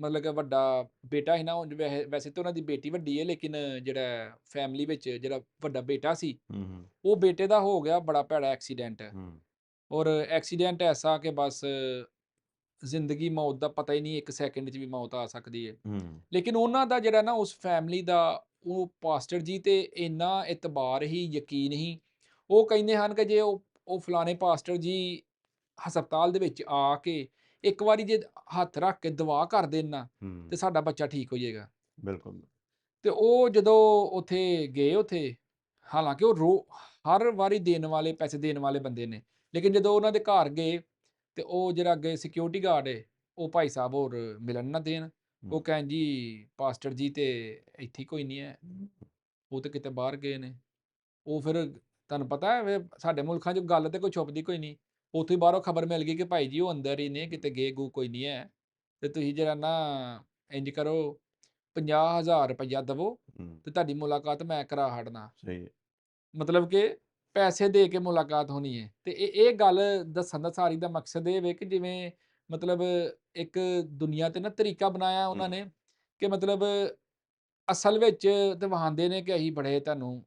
ਮਤਲਬ ਕਿ ਵੱਡਾ ਬੇਟਾ ਹੈ ਨਾ ਉਹ ਵੈਸੇ ਵੈਸੇ ਤਾਂ ਉਹਨਾਂ ਦੀ ਬੇਟੀ ਵੱਡੀ ਹੈ ਲੇਕਿਨ ਜਿਹੜਾ ਫੈਮਿਲੀ ਵਿੱਚ ਜਿਹੜਾ ਵੱਡਾ ਬੇਟਾ ਸੀ
ਹੂੰ
ਉਹ ਬੇਟੇ ਦਾ ਹੋ ਗਿਆ ਬੜਾ ਭੈੜਾ ਐਕਸੀਡੈਂਟ
ਹੂੰ।
ਔਰ ਐਕਸੀਡੈਂਟ ਐਸਾ ਕਿ ਬਸ ਜ਼ਿੰਦਗੀ ਮੌਤ ਦਾ ਪਤਾ ਹੀ ਨਹੀਂ ਇੱਕ ਸੈਕਿੰਡ 'ਚ ਵੀ ਮੌਤ ਆ ਸਕਦੀ ਹੈ।
ਹੂੰ।
ਲੇਕਿਨ ਉਹਨਾਂ ਦਾ ਜਿਹੜਾ ਨਾ ਉਸ ਫੈਮਿਲੀ ਦਾ ਉਹ ਪਾਸਟਰ ਜੀ ਤੇ ਇੰਨਾ ਇਤਬਾਰ ਹੀ ਯਕੀਨ ਹੀ ਉਹ ਕਹਿੰਦੇ ਹਨ ਕਿ ਜੇ ਉਹ ਉਹ ਫਲਾਣੇ ਪਾਸਟਰ ਜੀ ਹਸਪਤਾਲ ਦੇ ਵਿੱਚ ਆ ਕੇ ਇੱਕ ਵਾਰੀ ਜੇ ਹੱਥ ਰੱਖ ਕੇ ਦੁਆ ਕਰ ਦੇਣ ਤੇ ਸਾਡਾ ਬੱਚਾ ਠੀਕ ਹੋ ਜਾਏਗਾ।
ਬਿਲਕੁਲ।
ਤੇ ਉਹ ਜਦੋਂ ਉੱਥੇ ਗਏ ਉੱਥੇ ਹਾਲਾਂਕਿ ਉਹ ਰੋ ਹਰ ਵਾਰੀ ਦੇਣ ਵਾਲੇ ਪੈਸੇ ਦੇਣ ਵਾਲੇ ਬੰਦੇ ਨੇ ਲੇਕਿਨ ਜਦੋਂ ਉਹਨਾਂ ਦੇ ਘਰ ਗਏ ਤੇ ਉਹ ਜਿਹੜਾ ਅੱਗੇ ਸਿਕਿਉਰਿਟੀ ਗਾਰਡ ਹੈ ਉਹ ਭਾਈ ਸਾਹਿਬ ਹੋਰ ਮਿਲਣ ਨਾ ਦੇਣ ਉਹ ਕਹਿਣ ਜੀ ਪਾਸਟਰ ਜੀ ਤੇ ਇੱਥੇ ਕੋਈ ਨਹੀਂ ਹੈ ਉਹ ਤੇ ਕਿਤੇ ਬਾਹਰ ਗਏ ਨੇ। ਉਹ ਫਿਰ ਤੁਹਾਨੂੰ ਪਤਾ ਹੈ ਸਾਡੇ ਮੁਲਕਾਂ 'ਚ ਗੱਲ ਤੇ ਕੋਈ ਛੁਪਦੀ ਕੋਈ ਨਹੀਂ। ਉੱਥੇ ਹੀ ਬਾਹਰੋਂ ਖਬਰ ਮਿਲ ਗਈ ਕਿ ਭਾਈ ਜੀ ਉਹ ਅੰਦਰ ਹੀ ਨੇ ਕਿਤੇ ਗਏ ਗੂ ਕੋਈ ਨਹੀਂ ਹੈ ਤੇ ਤੁਸੀਂ ਜਿਹੜਾ ਨਾ ਇੰਜ ਕਰੋ 50000 ਰੁਪਇਆ ਦਵੋ ਤੇ ਤੁਹਾਡੀ ਮੁਲਾਕਾਤ ਮੈਂ ਕਰਾ ਹਟਣਾ
ਸਹੀ।
ਮਤਲਬ ਕਿ ਪੈਸੇ ਦੇ ਕੇ ਮੁਲਾਕਾਤ ਹੋਣੀ ਹੈ ਤੇ ਇਹ ਇਹ ਗੱਲ ਦੱਸਣ ਦਾ ਸਾਰੀ ਦਾ ਮਕਸਦ ਇਹ ਵੇ ਕਿ ਜਿਵੇਂ ਮਤਲਬ ਇੱਕ ਦੁਨੀਆ ਤੇ ਨਾ ਤਰੀਕਾ ਬਣਾਇਆ ਉਹਨਾਂ। ਨੇ ਕਿ ਮਤਲਬ ਅਸਲ ਵਿੱਚ ਤੇ ਵਹਾਂਦੇ ਨੇ ਕਿ ਅਸੀਂ ਬੜੇ ਤੁਹਾਨੂੰ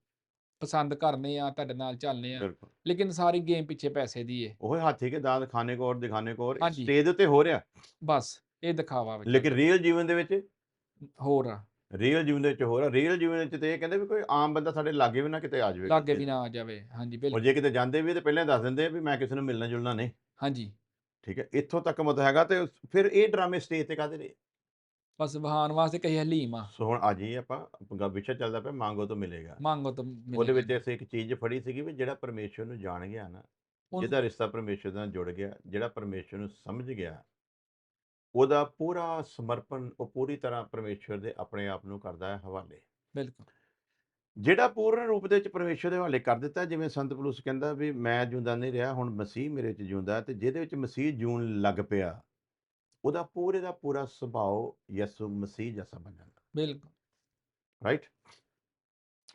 ਪਸੰਦ ਕਰਨੇ ਆ ਤੁਹਾਡੇ ਨਾਲ ਚੱਲਨੇ ਆ
ਬਿਲਕੁਲ
ਲੇਕਿਨ ਸਾਰੀ ਗੇਮ ਪਿੱਛੇ ਪੈਸੇ ਦੀ ਹੈ
ਉਹ ਹਾਥੀ ਕੇ ਦਾੰਦ ਖਾਣੇ ਕੋ ਔਰ ਦਿਖਾਣੇ ਕੋ ਔਰ
ਹਾਂਜੀ।
ਸਟੇਜ ਉੱਤੇ ਹੋ ਰਿਹਾ।
ਬਸ ਇਹ ਦਿਖਾਵਾ ਵਿੱਚ
ਲੇਕਿਨ ਰੀਅਲ ਜੀਵਨ ਦੇ ਵਿੱਚ?
ਹੋਰ ਆ,
ਰੀਅਲ ਜੀਵਨ ਦੇ ਵਿੱਚ ਹੋ ਰਿਹਾ ਰੀਅਲ ਜੀਵਨ ਵਿੱਚ ਤੇ ਇਹ ਕਹਿੰਦੇ ਵੀ ਕੋਈ ਆਮ ਬੰਦਾ ਸਾਡੇ ਲਾਗੇ ਵੀ ਨਾ ਕਿਤੇ ਆ ਜਾਵੇ।
ਲਾਗੇ ਵੀ ਨਾ ਆ ਜਾਵੇ। ਹਾਂਜੀ
ਔਰ
ਬਿਲਕੁਲ।
ਜੇ ਕਿਤੇ ਜਾਂਦੇ ਵੀ ਤੇ ਪਹਿਲਾਂ ਹੀ ਦੱਸ ਦਿੰਦੇ ਆ ਵੀ ਮੈਂ ਕਿਸੇ ਨੂੰ ਮਿਲਣਾ ਜੁਲਣਾ ਨਹੀਂ।
ਹਾਂਜੀ।
ਠੀਕ ਹੈ ਇੱਥੋਂ ਤੱਕ ਮਤ ਹੈਗਾ ਤੇ ਫਿਰ ਇਹ ਡਰਾਮੇ ਸਟੇਜ ਤੇ ਕਾਹਦੇ ਨੇ?
ਬਸ ਵਹਾਨ ਵਾਸਤੇ ਕਹੀ ਹਲੀਮ ਆ
ਸੋ ਹੁਣ ਅੱਜ ਹੀ ਆਪਾਂ ਗ- ਵਿਸ਼ਾ ਚੱਲਦਾ ਪਿਆ ਮੰਗੋ ਤੋਂ ਮਿਲੇਗਾ।
ਮੰਗੋ ਤਾਂ
ਉਹਦੇ
ਮਿਲੇਗਾ
ਵਿੱਚ ਅਸੀਂ ਇੱਕ ਚੀਜ਼ ਫੜੀ ਸੀਗੀ ਵੀ ਜਿਹੜਾ ਪਰਮੇਸ਼ਵਰ ਨੂੰ ਜਾਣ ਗਿਆ ਨਾ ਜਿਹਦਾ ਰਿਸ਼ਤਾ ਪਰਮੇਸ਼ਵਰ ਨਾਲ ਜੁੜ ਗਿਆ ਜਿਹੜਾ ਪਰਮੇਸ਼ਵਰ ਨੂੰ ਸਮਝ ਗਿਆ ਉਹਦਾ ਪੂਰਾ ਸਮਰਪਣ ਉਹ ਪੂਰੀ ਤਰ੍ਹਾਂ ਪਰਮੇਸ਼ਵਰ ਦੇ ਆਪਣੇ ਆਪ ਨੂੰ ਕਰਦਾ ਹੈ ਹਵਾਲੇ।
ਬਿਲਕੁਲ।
ਜਿਹੜਾ ਪੂਰਨ ਰੂਪ ਦੇ ਵਿੱਚ ਪਰਮੇਸ਼ਵਰ ਦੇ ਹਵਾਲੇ ਕਰ ਦਿੱਤਾ ਜਿਵੇਂ ਸੰਤ ਪਲੂਸ ਕਹਿੰਦਾ ਵੀ ਮੈਂ ਜਿਉਂਦਾ ਨਹੀਂ ਰਿਹਾ ਹੁਣ ਮਸੀਹ ਮੇਰੇ ਵਿੱਚ ਜਿਉਂਦਾ ਤੇ ਜਿਹਦੇ ਵਿੱਚ ਮਸੀਹ ਜੂਣ ਲੱਗ ਪਿਆ ਉਹਦਾ ਪੂਰੇ ਦਾ ਪੂਰਾ ਸੁਭਾਅ ਯਿਸੂ ਮਸੀਹ ਜੈਸਾ ਬਣ ਜਾਂਦਾ।
ਬਿਲਕੁਲ।
ਰਾਈਟ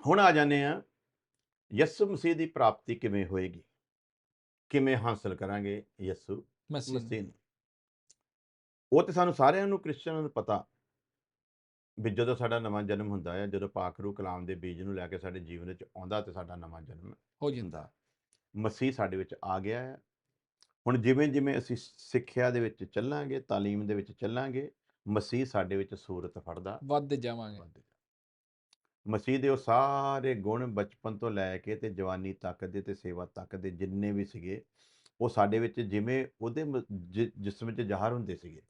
ਹੁਣ ਆ ਜਾਂਦੇ ਆ ਯਿਸੂ ਮਸੀਹ ਦੀ ਪ੍ਰਾਪਤੀ ਕਿਵੇਂ ਹੋਏਗੀ? ਕਿਵੇਂ ਹਾਸਲ ਕਰਾਂਗੇ ਯਿਸੂ
ਮਸੀਹ
ਨੂੰ? ਉਹ ਤੇ ਸਾਨੂੰ ਸਾਰਿਆਂ ਨੂੰ ਕ੍ਰਿਸਚੀਅਨਾਂ ਨੂੰ ਪਤਾ ਵੀ ਜਦੋਂ ਸਾਡਾ ਨਵਾਂ ਜਨਮ ਹੁੰਦਾ ਹੈ ਜਦੋਂ ਪਾਖਰੂ ਕਲਾਮ ਦੇ ਬੀਜ ਨੂੰ ਲੈ ਕੇ ਸਾਡੇ ਜੀਵਨ ਵਿੱਚ ਆਉਂਦਾ ਤੇ ਸਾਡਾ ਨਵਾਂ ਜਨਮ
ਹੋ ਜਾਂਦਾ।
ਮਸੀਹ ਸਾਡੇ ਵਿੱਚ ਆ ਗਿਆ ਹੈ ਹੁਣ ਜਿਵੇਂ ਜਿਵੇਂ ਅਸੀਂ ਸਿੱਖਿਆ ਦੇ ਵਿੱਚ ਚੱਲਾਂਗੇ ਤਾਲੀਮ ਦੇ ਵਿੱਚ ਚੱਲਾਂਗੇ ਮਸੀਹ ਸਾਡੇ ਵਿੱਚ ਸੂਰਤ ਫੜਦਾ
ਵੱਧ ਜਾਵਾਂਗੇ।
ਮਸੀਹ ਦੇ ਉਹ ਸਾਰੇ ਗੁਣ ਬਚਪਨ ਤੋਂ ਲੈ ਕੇ ਤੇ ਜਵਾਨੀ ਤੱਕ ਦੇ ਤੇ ਸੇਵਾ ਤੱਕ ਦੇ ਜਿੰਨੇ ਵੀ ਸੀਗੇ ਉਹ ਸਾਡੇ ਵਿੱਚ ਜਿਵੇਂ ਉਹਦੇ ਜਿਸਮ ਵਿੱਚ ਜ਼ਾਹਰ ਹੁੰਦੇ ਸੀਗੇ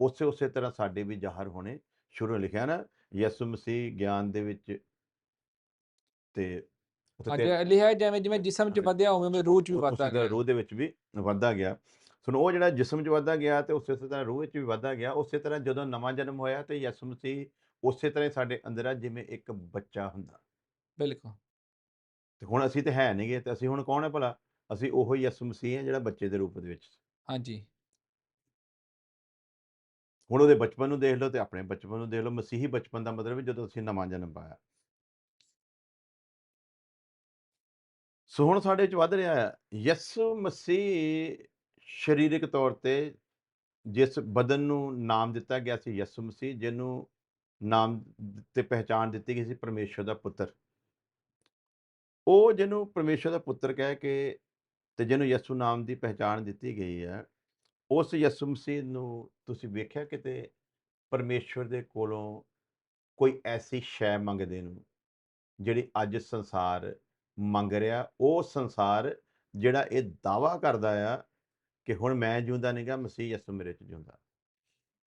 ਉਸੇ ਉਸੇ ਤਰ੍ਹਾਂ ਸਾਡੇ ਵੀ ਜ਼ਾਹਰ ਹੋਣੇ ਸ਼ੁਰੂ। ਲਿਖਿਆ ਨਾ ਯਿਸੂ ਮਸੀਹ ਗਿਆਨ ਦੇ ਵਿੱਚ ਤੇ ਉੱਥੇ
ਲਿਖਿਆ ਜਿਵੇਂ ਜਿਵੇਂ ਜਿਸਮ ਚ ਵਧਿਆ ਉਵੇਂ ਉਵੇਂ ਰੂਹ ਚ ਵੀ ਵਧਦਾ ਗਿਆ।
ਰੂਹ ਦੇ ਵਿੱਚ ਵੀ ਵੱਧਦਾ ਗਿਆ। ਸੁਣੋ ਉਹ ਜਿਹੜਾ ਜਿਸਮ 'ਚ ਵੱਧਦਾ ਗਿਆ ਤੇ ਉਸੇ ਤਰ੍ਹਾਂ ਰੂਹ ਵਿੱਚ ਵੀ ਵੱਧਦਾ ਗਿਆ ਉਸੇ ਤਰ੍ਹਾਂ ਜਦੋਂ ਨਵਾਂ ਜਨਮ ਹੋਇਆ ਤੇ ਯਿਸੂ ਮਸੀਹ ਉਸੇ ਤਰ੍ਹਾਂ ਸਾਡੇ ਅੰਦਰ ਆ ਜਿਵੇਂ ਇੱਕ ਬੱਚਾ ਹੁੰਦਾ।
ਬਿਲਕੁਲ।
ਤੇ ਹੁਣ ਅਸੀਂ ਤੇ ਹੈ ਨਹੀਂਗੇ ਤੇ ਅਸੀਂ ਹੁਣ ਕੌਣ ਹੈ ਭਲਾ? ਅਸੀਂ ਉਹੋ ਯਿਸੂ ਮਸੀਹ ਹੈ ਜਿਹੜਾ ਬੱਚੇ ਦੇ ਰੂਪ ਦੇ ਵਿੱਚ। ਸੀ।
ਹਾਂਜੀ।
ਹੁਣ ਉਹਦੇ ਬਚਪਨ ਨੂੰ ਦੇਖ ਲਓ ਤੇ ਆਪਣੇ ਬਚਪਨ ਨੂੰ ਦੇਖ ਲਓ ਮਸੀਹੀ ਬਚਪਨ ਦਾ ਮਤਲਬ ਹੈ ਜਦੋਂ ਅਸੀਂ ਨਵਾਂ ਜਨਮ ਪਾਇਆ। ਸੋ ਹੁਣ ਸਾਡੇ ਚ ਵੱਧ ਰਿਹਾ ਹੈ, ਯਿਸੂ ਮਸੀਹ ਸਰੀਰਕ ਤੌਰ ਤੇ ਜਿਸ ਬਦਨ ਨੂੰ ਨਾਮ ਦਿੱਤਾ ਗਿਆ ਸੀ ਯਿਸੂ ਮਸੀਹ, ਜਿਹਨੂੰ ਨਾਮ ਤੇ ਪਹਿਚਾਨ ਦਿੱਤੀ ਗਈ ਸੀ ਪਰਮੇਸ਼ਵਰ ਦਾ ਪੁੱਤਰ। ਉਹ ਜਿਹਨੂੰ ਪਰਮੇਸ਼ਵਰ ਦਾ ਪੁੱਤਰ ਕਹਿ ਕੇ ਤੇ ਜਿਹਨੂੰ ਯਿਸੂ ਨਾਮ ਦੀ ਪਹਿਚਾਨ ਦਿੱਤੀ ਗਈ ਹੈ, ਉਸ ਯਿਸੂ ਮਸੀਹ ਨੂੰ ਤੁਸੀਂ ਵੇਖਿਆ ਕਿਤੇ ਪਰਮੇਸ਼ਵਰ ਦੇ ਕੋਲੋਂ ਕੋਈ ਐਸੀ ਸ਼ੈ ਮੰਗਦੇ ਨੂੰ ਜਿਹੜੀ ਅੱਜ ਸੰਸਾਰ ਮੰਗ ਰਿਹਾ ਉਹ ਸੰਸਾਰ ਜਿਹੜਾ ਇਹ ਦਾਵਾ ਕਰਦਾ ਆ ਕਿ ਹੁਣ ਮੈਂ ਜਿਉਂਦਾ ਨਹੀਂਗਾ ਮਸੀਹ ਯਿਸੂ ਮੇਰੇ ਚ ਜਿਉਂਦਾ।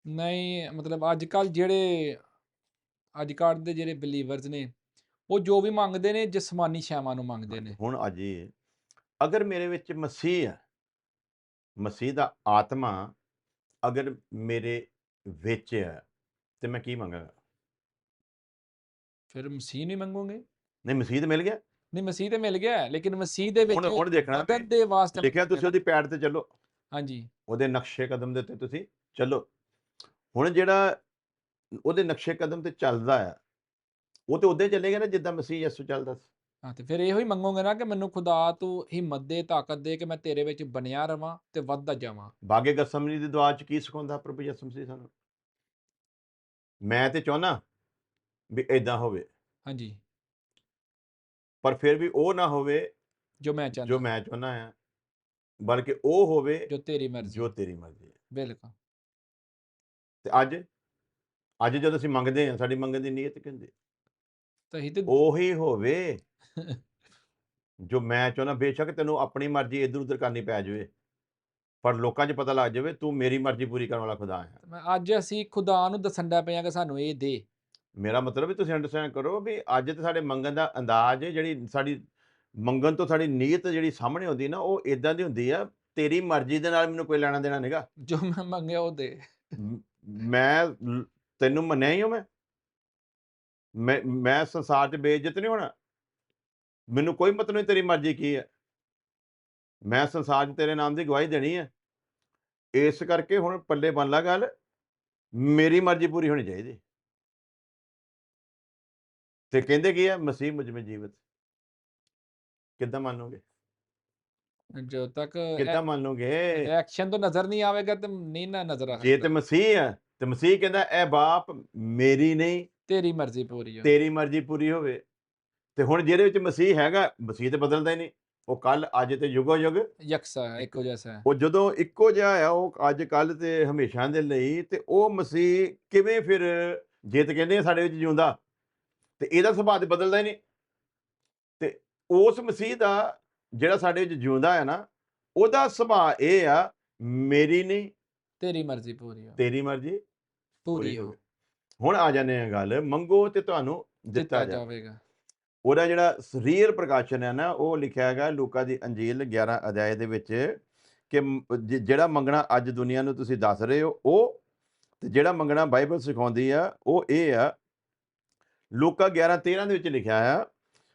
ਨਹੀਂ ਮਤਲਬ ਅੱਜ ਕੱਲ ਜਿਹੜੇ ਅੱਜ ਕੱਲ ਦੇ ਜਿਹੜੇ ਬਲੀਵਰਸ ਨੇ ਉਹ ਜੋ ਵੀ ਮੰਗਦੇ ਨੇ ਜਿਸਮਾਨੀ ਸ਼ੈਵਾਂ ਨੂੰ ਮੰਗਦੇ ਨੇ।
ਹੁਣ ਅੱਜ ਅਗਰ ਮੇਰੇ ਵਿੱਚ ਮਸੀਹ ਹੈ ਮਸੀਹ ਦਾ ਆਤਮਾ ਅਗਰ ਮੇਰੇ ਵਿੱਚ ਹੈ ਤੇ ਮੈਂ ਕੀ ਮੰਗਾਂਗਾ?
ਫਿਰ ਮਸੀਹ ਨਹੀਂ ਮੰਗੋਗੇ?
ਨਹੀਂ ਮਸੀਹ ਤਾਂ ਮਿਲ ਗਿਆ।
ਨਹੀਂ ਮਸੀਹ ਤੇ ਮਿਲ ਗਿਆ ਲੇਕਿਨ ਮਸੀਹ ਦੇ ਵਿੱਚ
ਹੁਣ ਹੁਣ ਦੇਖਣਾ
ਵਧਣ ਦੇ ਵਾਸਤੇ
ਲਿਖਿਆ ਤੁਸੀਂ ਉਹਦੀ ਪੈੜ ਤੇ ਚੱਲੋ।
ਹਾਂਜੀ।
ਉਹਦੇ ਨਕਸ਼ੇ ਕਦਮ ਦੇ ਉੱਤੇ ਤੁਸੀਂ ਚੱਲੋ। ਹੁਣ ਜਿਹੜਾ ਉਹਦੇ ਨਕਸ਼ੇ ਕਦਮ ਤੇ ਚੱਲਦਾ ਆ ਉਹ ਤੇ ਉਦਾਂ ਚੱਲੇਗਾ ਨਾ ਜਿੱਦਾਂ ਮਸੀਹ ਯਿਸੂ ਚੱਲਦਾ ਸੀ।
ਹਾਂ ਤੇ ਫਿਰ ਇਹੋ ਹੀ ਮੰਗੋਗੇ ਨਾ ਕਿ ਮੈਨੂੰ ਖੁਦਾ ਤੂੰ ਹਿੰਮਤ ਦੇ ਤਾਕਤ ਦੇ ਕਿ ਮੈਂ ਤੇਰੇ ਵਿੱਚ ਬਣਿਆ ਰਵਾਂ ਤੇ ਵੱਧਦਾ ਜਾਵਾਂ।
ਬਾਗੇ ਗਸਮਨੀ ਦੀ ਦੁਆ ਚ ਕੀ ਸਿਖਾਉਂਦਾ ਪ੍ਰਭੂ ਯਿਸੂ ਮਸੀਹ ਸਾਨੂੰ? ਮੈਂ ਤੇ ਚਾਹੁੰਦਾ ਵੀ ਇਦਾਂ ਹੋਵੇ।
ਹਾਂਜੀ।
ਪਰ ਫਿਰ ਵੀ ਉਹ ਨਾ ਹੋਵੇ
ਜੋ ਮੈਂ ਚਾਹੁੰਦਾ
ਜੋ ਮੈਂ ਚਾਹੁੰਦਾ ਆ ਬਲਕਿ ਉਹ ਹੋਵੇ
ਜੋ ਤੇਰੀ ਮਰਜ਼ੀ।
ਜੋ ਤੇਰੀ ਮਰਜ਼ੀ ਹੈ।
ਬਿਲਕੁਲ।
ਤੇ ਅੱਜ ਅੱਜ ਜਦੋਂ ਅਸੀਂ ਮੰਗਦੇ ਹਾਂ ਸਾਡੀ ਮੰਗਣ ਦੀ ਨੀਅਤ ਕੀ ਹੁੰਦੀ
ਤਾਂ ਹੀ ਤੇ
ਉਹੀ ਹੋਵੇ ਜੋ ਮੈਂ ਚਾਹੁੰਦਾ ਬੇਸ਼ੱਕ ਤੈਨੂੰ ਆਪਣੀ ਮਰਜ਼ੀ ਇਧਰ ਉਧਰ ਕਰਨੀ ਪੈ ਜਾਵੇ ਪਰ ਲੋਕਾਂ 'ਚ ਪਤਾ ਲੱਗ ਜਾਵੇ ਤੂੰ ਮੇਰੀ ਮਰਜ਼ੀ ਪੂਰੀ ਕਰਨ ਵਾਲਾ ਖੁਦਾ ਹੈ।
ਮੈਂ ਅੱਜ ਅਸੀਂ ਖੁਦਾ ਨੂੰ ਦੱਸਣ ਦਾ ਪਿਆ ਕਿ ਸਾਨੂੰ ਇਹ ਦੇ।
ਮੇਰਾ ਮਤਲਬ ਵੀ ਤੁਸੀਂ ਅੰਡਰਸਟੈਂਡ ਕਰੋ ਵੀ ਅੱਜ ਤੇ ਸਾਡੇ ਮੰਗਣ ਦਾ ਅੰਦਾਜ਼ ਹੈ ਜਿਹੜੀ ਸਾਡੀ ਮੰਗਣ ਤੋਂ ਸਾਡੀ ਨੀਅਤ ਜਿਹੜੀ ਸਾਹਮਣੇ ਹੁੰਦੀ ਨਾ ਉਹ ਇਦਾਂ ਦੀ ਹੁੰਦੀ ਆ ਤੇਰੀ ਮਰਜ਼ੀ ਦੇ ਨਾਲ ਮੈਨੂੰ ਕੋਈ ਲੈਣਾ ਦੇਣਾ ਨਹੀਂਗਾ
ਜੋ ਮੈਂ ਮੰਗਿਆ ਉਹ ਦੇ।
ਮੈਂ ਤੈਨੂੰ ਮੰਨਿਆ ਹੀ ਹਾਂ ਮੈਂ। ਮੈਂ ਮੈਂ ਸੰਸਾਰ 'ਚ ਬੇਇੱਜ਼ਤ ਨਹੀਂ ਹੋਣਾ। ਮੈਨੂੰ ਕੋਈ ਮਤਲਬ ਨਹੀਂ ਤੇਰੀ ਮਰਜ਼ੀ ਕੀ ਹੈ ਮੈਂ ਸੰਸਾਰ 'ਚ ਤੇਰੇ ਨਾਮ ਦੀ ਗਵਾਹੀ ਦੇਣੀ ਹੈ ਇਸ ਕਰਕੇ ਹੁਣ ਪੱਲੇ ਬੰਨ ਲਾ ਗੱਲ। ਮੇਰੀ ਮਰਜ਼ੀ ਪੂਰੀ ਹੋਣੀ ਚਾਹੀਦੀ। ਤੇ ਕਹਿੰਦੇ ਕੀ ਹੈ ਮਸੀਹ ਮੁਝ ਵਿੱਚ ਜੀਵਤ। ਕਿੱਦਾਂ ਮੰਨੋਗੇ?
ਜੋ ਤੱਕ
ਕਿੱਦਾਂ ਮੰਨੋਗੇ?
ਐਕਸ਼ਨ ਤੋਂ ਨਜ਼ਰ ਨਹੀਂ ਆਵੇਗਾ ਤੇ ਨਹੀਂ ਨਾ ਨਜ਼ਰ ਆਵੇਗਾ।
ਜੇ ਤੇ ਮਸੀਹ ਹੈ ਤੇ ਮਸੀਹ ਕਹਿੰਦਾ ਇਹ ਬਾਪ ਮੇਰੀ ਨਹੀਂ
ਤੇਰੀ ਮਰਜ਼ੀ ਪੂਰੀ ਹੋ
ਤੇਰੀ ਮਰਜ਼ੀ ਪੂਰੀ ਹੋਵੇ। ਤੇ ਹੁਣ ਜਿਹਦੇ ਵਿੱਚ ਮਸੀਹ ਹੈਗਾ ਮਸੀਹ ਤੇ ਬਦਲਦਾ ਹੀ ਨਹੀਂ। ਉਹ ਕੱਲ ਅੱਜ ਤੇ ਯੁਗੋ ਯੁਗ।
ਯਕਸਾ ਹੈ ਇੱਕੋ ਜੈਸਾ ਹੈ
ਉਹ ਜਦੋਂ ਇੱਕੋ ਜਿਹਾ ਆ ਉਹ ਅੱਜ ਕੱਲ ਤੇ ਹਮੇਸ਼ਾ ਦੇ ਲਈ ਤੇ ਉਹ ਮਸੀਹ ਕਿਵੇਂ ਫਿਰ ਜੇ ਤੇ ਕਹਿੰਦੇ ਆ ਸਾਡੇ ਵਿੱਚ ਜਿਉਂਦਾ? ਤੇ ਇਹਦਾ ਸੁਭਾਅ ਤੇ ਬਦਲਦਾ ਹੀ ਨਹੀਂ। ਤੇ ਉਸ ਮਸੀਹ ਦਾ ਜਿਹੜਾ ਸਾਡੇ ਵਿੱਚ ਜਿਉਂਦਾ ਹੈ ਨਾ ਉਹਦਾ ਸੁਭਾਅ ਇਹ ਆ ਮੇਰੀ ਨਹੀਂ
ਤੇਰੀ ਮਰਜ਼ੀ ਪੂਰੀ ਹੋ।
ਤੇਰੀ ਮਰਜ਼ੀ
ਪੂਰੀ ਹੋ।
ਹੁਣ ਆ ਜਾਂਦੇ ਆ ਗੱਲ ਮੰਗੋ ਤੇ ਤੁਹਾਨੂੰ ਦਿੱਤਾ
ਦਿੱਤਾ
ਜਾਵੇ।
ਜਾਵੇਗਾ।
ਉਹਦਾ ਜਿਹੜਾ ਰੀਅਲ ਪ੍ਰਕਾਸ਼ਨ ਹੈ ਨਾ ਉਹ ਲਿਖਿਆ ਹੈਗਾ ਲੂਕਾ ਦੀ ਅੰਜੀਲ 11 ਅਧਿਆਏ ਦੇ ਵਿੱਚ ਕਿ ਜਿਹੜਾ ਮੰਗਣਾ ਅੱਜ ਦੁਨੀਆ ਨੂੰ ਤੁਸੀਂ ਦੱਸ ਰਹੇ ਹੋ ਉਹ ਤੇ ਜਿਹੜਾ ਮੰਗਣਾ ਬਾਈਬਲ ਸਿਖਾਉਂਦੀ ਆ ਉਹ ਇਹ ਆ ਲੋਕਾ 11 13 ਦੇ ਵਿੱਚ ਲਿਖਿਆ ਆ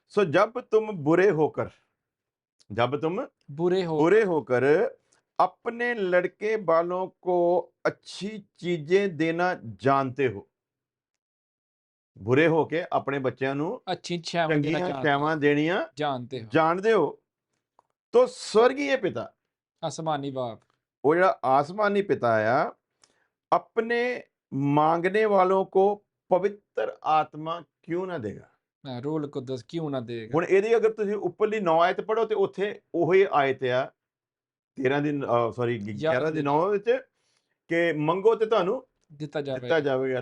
ਸੋ ਜਦ ਤੂੰ ਬੁਰੇ ਹੋਕਰ जब तुम
बुरे हो
बुरे होकर अपने लड़के बालों को अच्छी चीजें देना जानते हो ਬੁਰੇ ਹੋ ਕੇ ਆਪਣੇ ਬੱਚਿਆਂ ਨੂੰ
ਅੱਛੀ
ਛਾਵਾਂ ਦੇਣੀਆਂ
ਜਾਣਦੇ ਹੋ।
ਜਾਣਦੇ ਹੋ। ਤੋ ਸਵਰਗੀਏ ਪਿਤਾ
ਅਸਮਾਨੀ ਬਾਪ।
ਉਹ ਜਿਹੜਾ ਆਸਮਾਨੀ ਪਿਤਾ ਆ ਆਪਣੇ ਮੰਗਨੇ ਵਾਲੋਂ ਕੋ ਪਵਿੱਤਰ ਆਤਮਾ ਕਿਉਂ ਨਾ
ਦੇਗਾ? ਰੂਲ ਕੁਦਸ ਕਿਉਂ ਨਾ ਦੇਗਾ?
ਹੁਣ ਇਹਦੀ ਅਗਰ ਤੁਸੀਂ ਉੱਪਰਲੀ 9 ਆਇਤ ਪੜੋ ਤੇ ਉੱਥੇ ਉਹੀ ਆਇਤ ਆ 13 ਦੀ ਸੌਰੀ 11 ਦੀ 9 ਵਿੱਚ ਕਿ ਮੰਗੋ ਤੇ ਤੁਹਾਨੂੰ
ਦਿੱਤਾ ਜਾਵੇਗਾ।
ਦਿੱਤਾ
ਜਾਵੇਗਾ।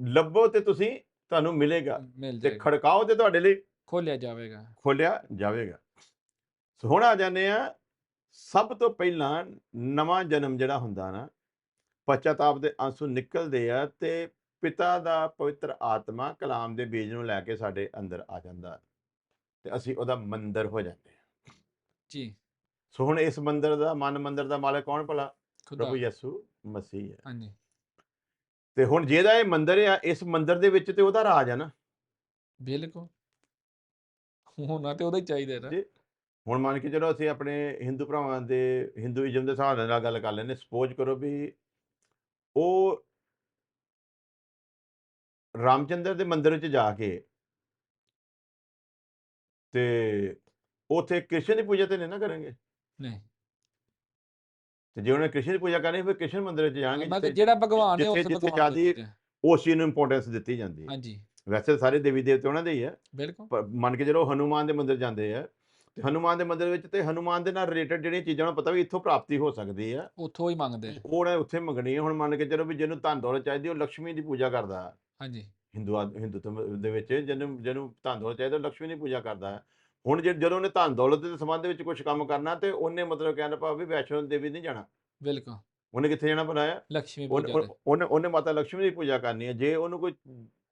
ਲੱਭੋ ਤੇ ਤੁਸੀਂ ਤੁਹਾਨੂੰ ਮਿਲੇਗਾ ਤੇ ਖੜਕਾਓ ਤੇ ਤੁਹਾਡੇ ਲਈ
ਖੋਲਿਆ ਜਾਵੇਗਾ।
ਖੋਲਿਆ ਜਾਵੇਗਾ। ਸੋ ਹੁਣ ਆ ਜਾਂਦੇ ਆ ਸਭ ਤੋਂ ਪਹਿਲਾਂ ਨਵਾਂ ਜਨਮ ਜਿਹੜਾ ਹੁੰਦਾ ਨਾ ਪਛਤਾਪ ਦੇ ਅੰਸੂ ਨਿਕਲਦੇ ਆ ਤੇ ਪਿਤਾ ਦਾ ਪਵਿੱਤਰ ਆਤਮਾ ਕਲਾਮ ਦੇ ਬੀਜ ਨੂੰ ਲੈ ਕੇ ਸਾਡੇ ਅੰਦਰ ਆ ਜਾਂਦਾ ਤੇ ਅਸੀਂ ਉਹਦਾ ਮੰਦਰ ਹੋ ਜਾਂਦੇ ਆ
ਜੀ।
ਸੋ ਹੁਣ ਇਸ ਮੰਦਰ ਦਾ ਮਨ ਮੰਦਰ ਦਾ ਮਾਲਕ ਕੌਣ ਭਲਾ? ਪ੍ਰਭੂ ਯਿਸੂ ਮਸੀਹ ਹੈ।
ਹਾਂਜੀ।
ਤੇ ਹੁਣ ਜਿਹਦਾ ਇਹ ਮੰਦਰ ਆ ਇਸ ਮੰਦਰ ਦੇ ਵਿੱਚ ਤੇ ਉਹਦਾ ਰਾਜ ਆ ਨਾ।
ਬਿਲਕੁਲ। ਹੋਣਾ ਤੇ ਉਹਦਾ ਹੀ ਚਾਹੀਦਾ ਨਾ।
ਹੁਣ ਮੰਨ ਕੇ ਚਲੋ ਅਸੀਂ ਆਪਣੇ ਹਿੰਦੂ ਭਰਾਵਾਂ ਦੇ ਹਿੰਦੂਇਜ਼ਮ ਦੇ ਹਿਸਾਬ ਨਾਲ ਗੱਲ ਕਰ ਲੈਂਦੇ ਸਪੋਜ਼ ਕਰੋ ਵੀ ਉਹ ਰਾਮਚੰਦਰ ਦੇ ਮੰਦਿਰ ਵਿੱਚ ਜਾ ਕੇ ਤੇ ਉਥੇ ਕ੍ਰਿਸ਼ਨ ਦੀ ਪੂਜਾ ਤੇ ਨਹੀਂ ਨਾ ਕਰਨਗੇ
ਨਹੀਂ।
ਤੇ ਜੇ ਉਹਨੇ ਕ੍ਰਿਸ਼ਨ ਦੀ ਪੂਜਾ ਕਰਨੀ ਫਿਰ ਕ੍ਰਿਸ਼ਨ ਮੰਦਿਰ ਵਿੱਚ ਜਾਣਗੇ
ਜਿਹੜਾ ਭਗਵਾਨ ਹੈ
ਜਿੱਥੇ-
ਉਸ ਭਗਵਾਨ ਦੇ।
ਉਸ ਚੀਜ਼ ਨੂੰ ਇੰਪੋਰਟੈਂਸ ਦਿੱਤੀ ਜਾਂਦੀ ਹੈ।
ਹਾਂਜੀ।
ਵੈਸੇ ਸਾਰੇ ਦੇਵੀ ਦੇਵਤੇ ਉਹਨਾਂ ਦੇ ਹੀ ਆ।
ਬਿਲਕੁਲ।
ਮੰਨ ਕੇ ਚਲੋ ਹਨੂਮਾਨ ਦੇ ਮੰਦਿਰ ਜਾਂਦੇ ਆ। ਤੇ ਹਨੂਮਾਨ ਦੇ ਮੰਦਿਰ ਵਿੱਚ ਤੇ ਹਨੂਮਾਨ ਦੇ ਨਾਲ ਰਿਲੇਟਡ ਜਿਹੜੀਆਂ ਚੀਜ਼ਾਂ ਨੂੰ ਪਤਾ ਵੀ ਇੱਥੋਂ ਪ੍ਰਾਪਤੀ ਹੋ ਸਕਦੀ ਆ।
ਉੱਥੋਂ ਹੀ ਮੰਗਦੇ।
ਉਹ ਉੱਥੇ ਮੰਗਣੀ ਹੈ ਹੁਣ ਮੰਨ ਕੇ ਚਲੋ ਵੀ ਜਿਹਨੂੰ ਧਨ ਦੌਲਤ ਚਾਹੀਦੀ ਉਹ ਲక్ష్ਮੀ ਦੀ ਪੂਜਾ ਕਰਦਾ। ਹੈ।
ਹਾਂਜੀ।
ਹਿੰਦੂ ਹਿੰਦੂਤਮ ਦੇ ਵਿੱਚ ਜਿਹਨੂੰ ਜਿਹਨੂੰ ਧਨ ਦੌਲਤ ਚਾਹੀਦਾ ਲక్ష్ਮੀ ਦੀ ਪੂਜਾ ਕਰਦਾ ਹੁਣ ਜੇ ਜਦੋਂ ਉਹਨੇ ਧਨ ਦੌਲਤ ਦੇ ਸੰਬੰਧ ਦੇ ਵਿੱਚ ਕੁਝ ਕੰਮ ਕਰਨਾ ਤੇ ਉਹਨੇ ਮਤਲਬ ਕਹਿੰਦਾ ਪਾ ਵੀ ਵੈਸ਼ਨੋ ਦੇਵੀ ਨਹੀਂ ਜਾਣਾ।
ਬਿਲਕੁਲ।
ਉਹਨੇ ਕਿੱਥੇ ਜਾਣਾ ਬਣਾਇਆ
ਲక్ష్ਮੀ ਪੂਜਾ
ਉਹਨੇ ਉਹਨੇ ਮਾਤਾ ਲక్ష్ਮੀ ਦੀ ਪੂਜਾ ਕਰਨੀ ਹੈ। ਜੇ ਉਹਨੂੰ ਕੋਈ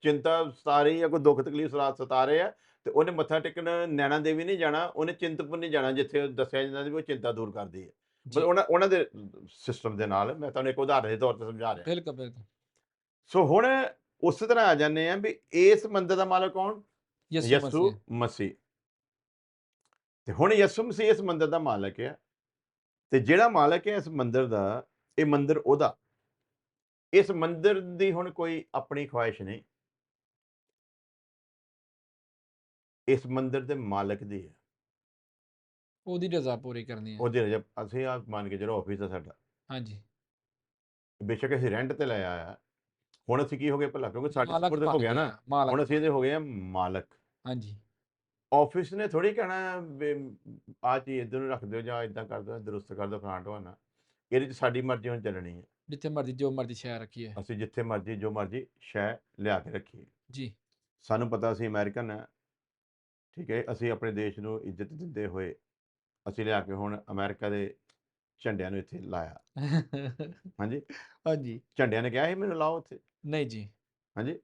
ਚਿੰਤਾ ਸਤਾ ਰਹੀ ਹੈ ਕੋਈ ਦੁੱਖ ਤਕਲੀਫ ਸਰਾਤ ਸਤਾ ਰਿਹਾ ਤੇ ਉਹਨੇ ਮੱਥਾ ਟੇਕਣ ਨੈਣਾ ਦੇਵੀ ਨਹੀਂ ਜਾਣਾ ਉਹਨੇ ਚਿੰਤਪੁਰ ਨਹੀਂ ਜਾਣਾ ਜਿੱਥੇ ਦੱਸਿਆ ਜਾਂਦਾ ਸੀ ਉਹ ਚਿੰਤਾ ਦੂਰ ਕਰਦੀ ਹੈ। ਮਤਲਬ ਉਹਨਾਂ ਉਹਨਾਂ ਦੇ ਸਿਸਟਮ ਦੇ ਨਾਲ ਮੈਂ ਤੁਹਾਨੂੰ ਇੱਕ ਉਦਾਹਰਨ ਦੇ ਤੌਰ ਤੇ ਸਮਝਾ ਰਿਹਾ।
ਬਿਲਕੁਲ ਬਿਲਕੁਲ।
ਸੋ ਹੁਣ ਉਸੇ ਤਰ੍ਹਾਂ ਆ ਜਾਂਦੇ ਆ ਵੀ ਇਸ ਮੰਦਰ ਦਾ ਮਾਲਕ ਕੌਣ?
ਯਿਸੂ ਮਸੀਹ।
ਤੇ ਹੁਣ ਯਿਸੂ ਮਸੀਹ ਇਸ ਮੰਦਿਰ ਦਾ ਮਾਲਕ ਹੈ ਤੇ ਜਿਹੜਾ ਮਾਲਕ ਹੈ ਇਸ ਮੰਦਿਰ ਦਾ ਇਹ ਮੰਦਿਰ ਉਹਦਾ। ਇਸ ਮੰਦਿਰ ਦੀ ਹੁਣ ਕੋਈ ਆਪਣੀ ਖੁਆਇਸ਼ ਨਹੀਂ। ਇਸ ਮੰਦਿਰ ਦੇ ਮਾਲਕ ਦੀ ਹੈ।
ਉਹਦੀ ਰਜ਼ਾ ਪੂਰੀ ਕਰਨੀ ਹੈ।
ਉਹਦੇ ਰਜਾ ਅਸੀਂ ਆ ਮੰਨ ਕੇ ਜਿਹੜਾ ਆਫਿਸ ਆ ਸਾਡਾ।
ਹਾਂਜੀ।
ਬੇਸ਼ੱਕ ਅਸੀਂ ਰੈਂਟ ਤੇ ਲਿਆ ਆ ਹੁਣ ਅਸੀਂ ਕੀ ਹੋ ਗਏ ਭਲਾ ਕਿਉਂਕਿ ਸਾਡੇ
ਮਾਲਕ
ਸਪੁਰਦ ਹੋ ਗਿਆ ਨਾ।
ਮਾਲਕ।
ਹੁਣ ਅਸੀਂ ਇਹਦੇ ਹੋ ਗਏ ਆ ਮਾਲਕ।
ਹਾਂਜੀ।
ਆਫਿਸ ਨੇ ਥੋੜੀ ਕਹਿਣਾ ਆ ਚੀਜ਼ ਇੱਧਰ ਨੂੰ ਰੱਖ ਦਿਓ ਜਾਂ ਇਦਾਂ ਕਰ ਦਿਓ ਦਰੁਸਤ ਕਰ ਦਿਓ ਫਲਾਣਾ ਢਵਾਣਾ ਇਹਦੇ ਚ ਸਾਡੀ ਮਰਜ਼ੀ ਹੁਣ ਚੱਲਣੀ ਹੈ।
ਜਿੱਥੇ ਮਰਜ਼ੀ ਜੋ ਮਰਜ਼ੀ ਸ਼ਹਿਰ ਰੱਖੀਏ।
ਅਸੀਂ ਜਿੱਥੇ ਮਰਜ਼ੀ ਜੋ ਮਰਜ਼ੀ ਸ਼ੈ ਲਿਆ ਕੇ ਰੱਖੀਏ।
ਜੀ।
ਸਾਨੂੰ ਪਤਾ ਅਸੀਂ ਅਮਰੀਕਨ ਹੈ ਠੀਕ ਹੈ ਅਸੀਂ ਆਪਣੇ ਦੇਸ਼ ਨੂੰ ਇੱਜ਼ਤ ਦਿੰਦੇ ਹੋਏ ਅਸੀਂ ਲਿਆ ਕੇ ਹੁਣ ਅਮਰੀਕਾ ਦੇ ਝੰਡਿਆਂ ਨੂੰ ਇੱਥੇ ਲਾਇਆ। ਹਾਂਜੀ।
ਹਾਂਜੀ।
ਝੰਡਿਆਂ ਨੇ ਕਿਹਾ ਸੀ ਮੈਨੂੰ ਲਾਓ ਉੱਥੇ
ਨਹੀਂ ਜੀ।
ਹਾਂਜੀ।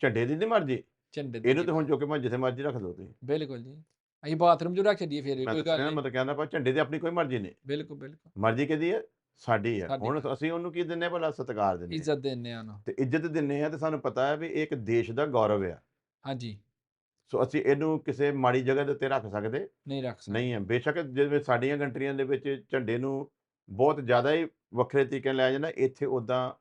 ਝੰਡੇ ਦੀ ਨਹੀਂ ਮਰਜ਼ੀ?
ਝੰਡੇ ਦੀ
ਇਹਨੂੰ ਤੇ ਹੁਣ ਚੁੱਕ ਕੇ ਮੈਂ ਜਿੱਥੇ ਮਰਜ਼ੀ ਰੱਖ ਦਿਓ ਤੁਸੀਂ।
ਬਿਲਕੁਲ ਜੀ। ਅਸੀਂ ਬਾਥਰੂਮ 'ਚ ਰੱਖ ਛੱਡੀਏ ਫਿਰ
ਮੈਂ
ਕੋਈ
ਤਾਂ
ਗੱਲ ਨਹੀਂ।
ਮਤਲਬ ਕਹਿੰਦਾ ਪਰ ਝੰਡੇ ਦੀ ਆਪਣੀ ਕੋਈ ਮਰਜ਼ੀ ਨਹੀਂ।
ਬਿਲਕੁਲ ਬਿਲਕੁਲ।
ਮਰਜ਼ੀ ਕਿਹਦੀ ਹੈ? ਸਾਡੀ ਹੈ। ਹੁਣ ਅਸੀਂ ਉਹਨੂੰ ਕੀ ਦਿੰਨੇ ਭਲਾ? ਸਤਿਕਾਰ ਦਿੰਨੇ।
ਇੱਜ਼ਤ ਦਿੰਦੇ ਆ ਉਹਨੂੰ।
ਤੇ ਇੱਜ਼ਤ ਦਿੰਨੇ ਆ ਤੇ ਸਾਨੂੰ ਪਤਾ ਹੈ ਵੀ ਇਹ ਇੱਕ ਦੇਸ਼ ਦਾ ਗੌਰਵ ਆ।
ਹਾਂਜੀ।
ਸੋ ਅਸੀਂ ਇਹਨੂੰ ਕਿਸੇ ਮਾੜੀ ਜਗ੍ਹਾ ਦੇ ਉੱਤੇ ਰੱਖ ਸਕਦੇ?
ਨਹੀਂ ਰੱਖ ਸਕਦੇ।
ਨਹੀਂ ਹੈ। ਬੇਸ਼ੱਕ ਜਿਵੇਂ ਸਾਡੀਆਂ ਕੰਟਰੀਆਂ ਦੇ ਵਿੱਚ ਝੰਡੇ ਨੂੰ ਬਹੁਤ ਜ਼ਿਆਦਾ ਹੀ ਵੱਖਰੇ ਤਰੀਕੇ ਨਾਲ ਲਿਆ ਜਾਂਦਾ ਇੱਥੇ ਉਦਾਂ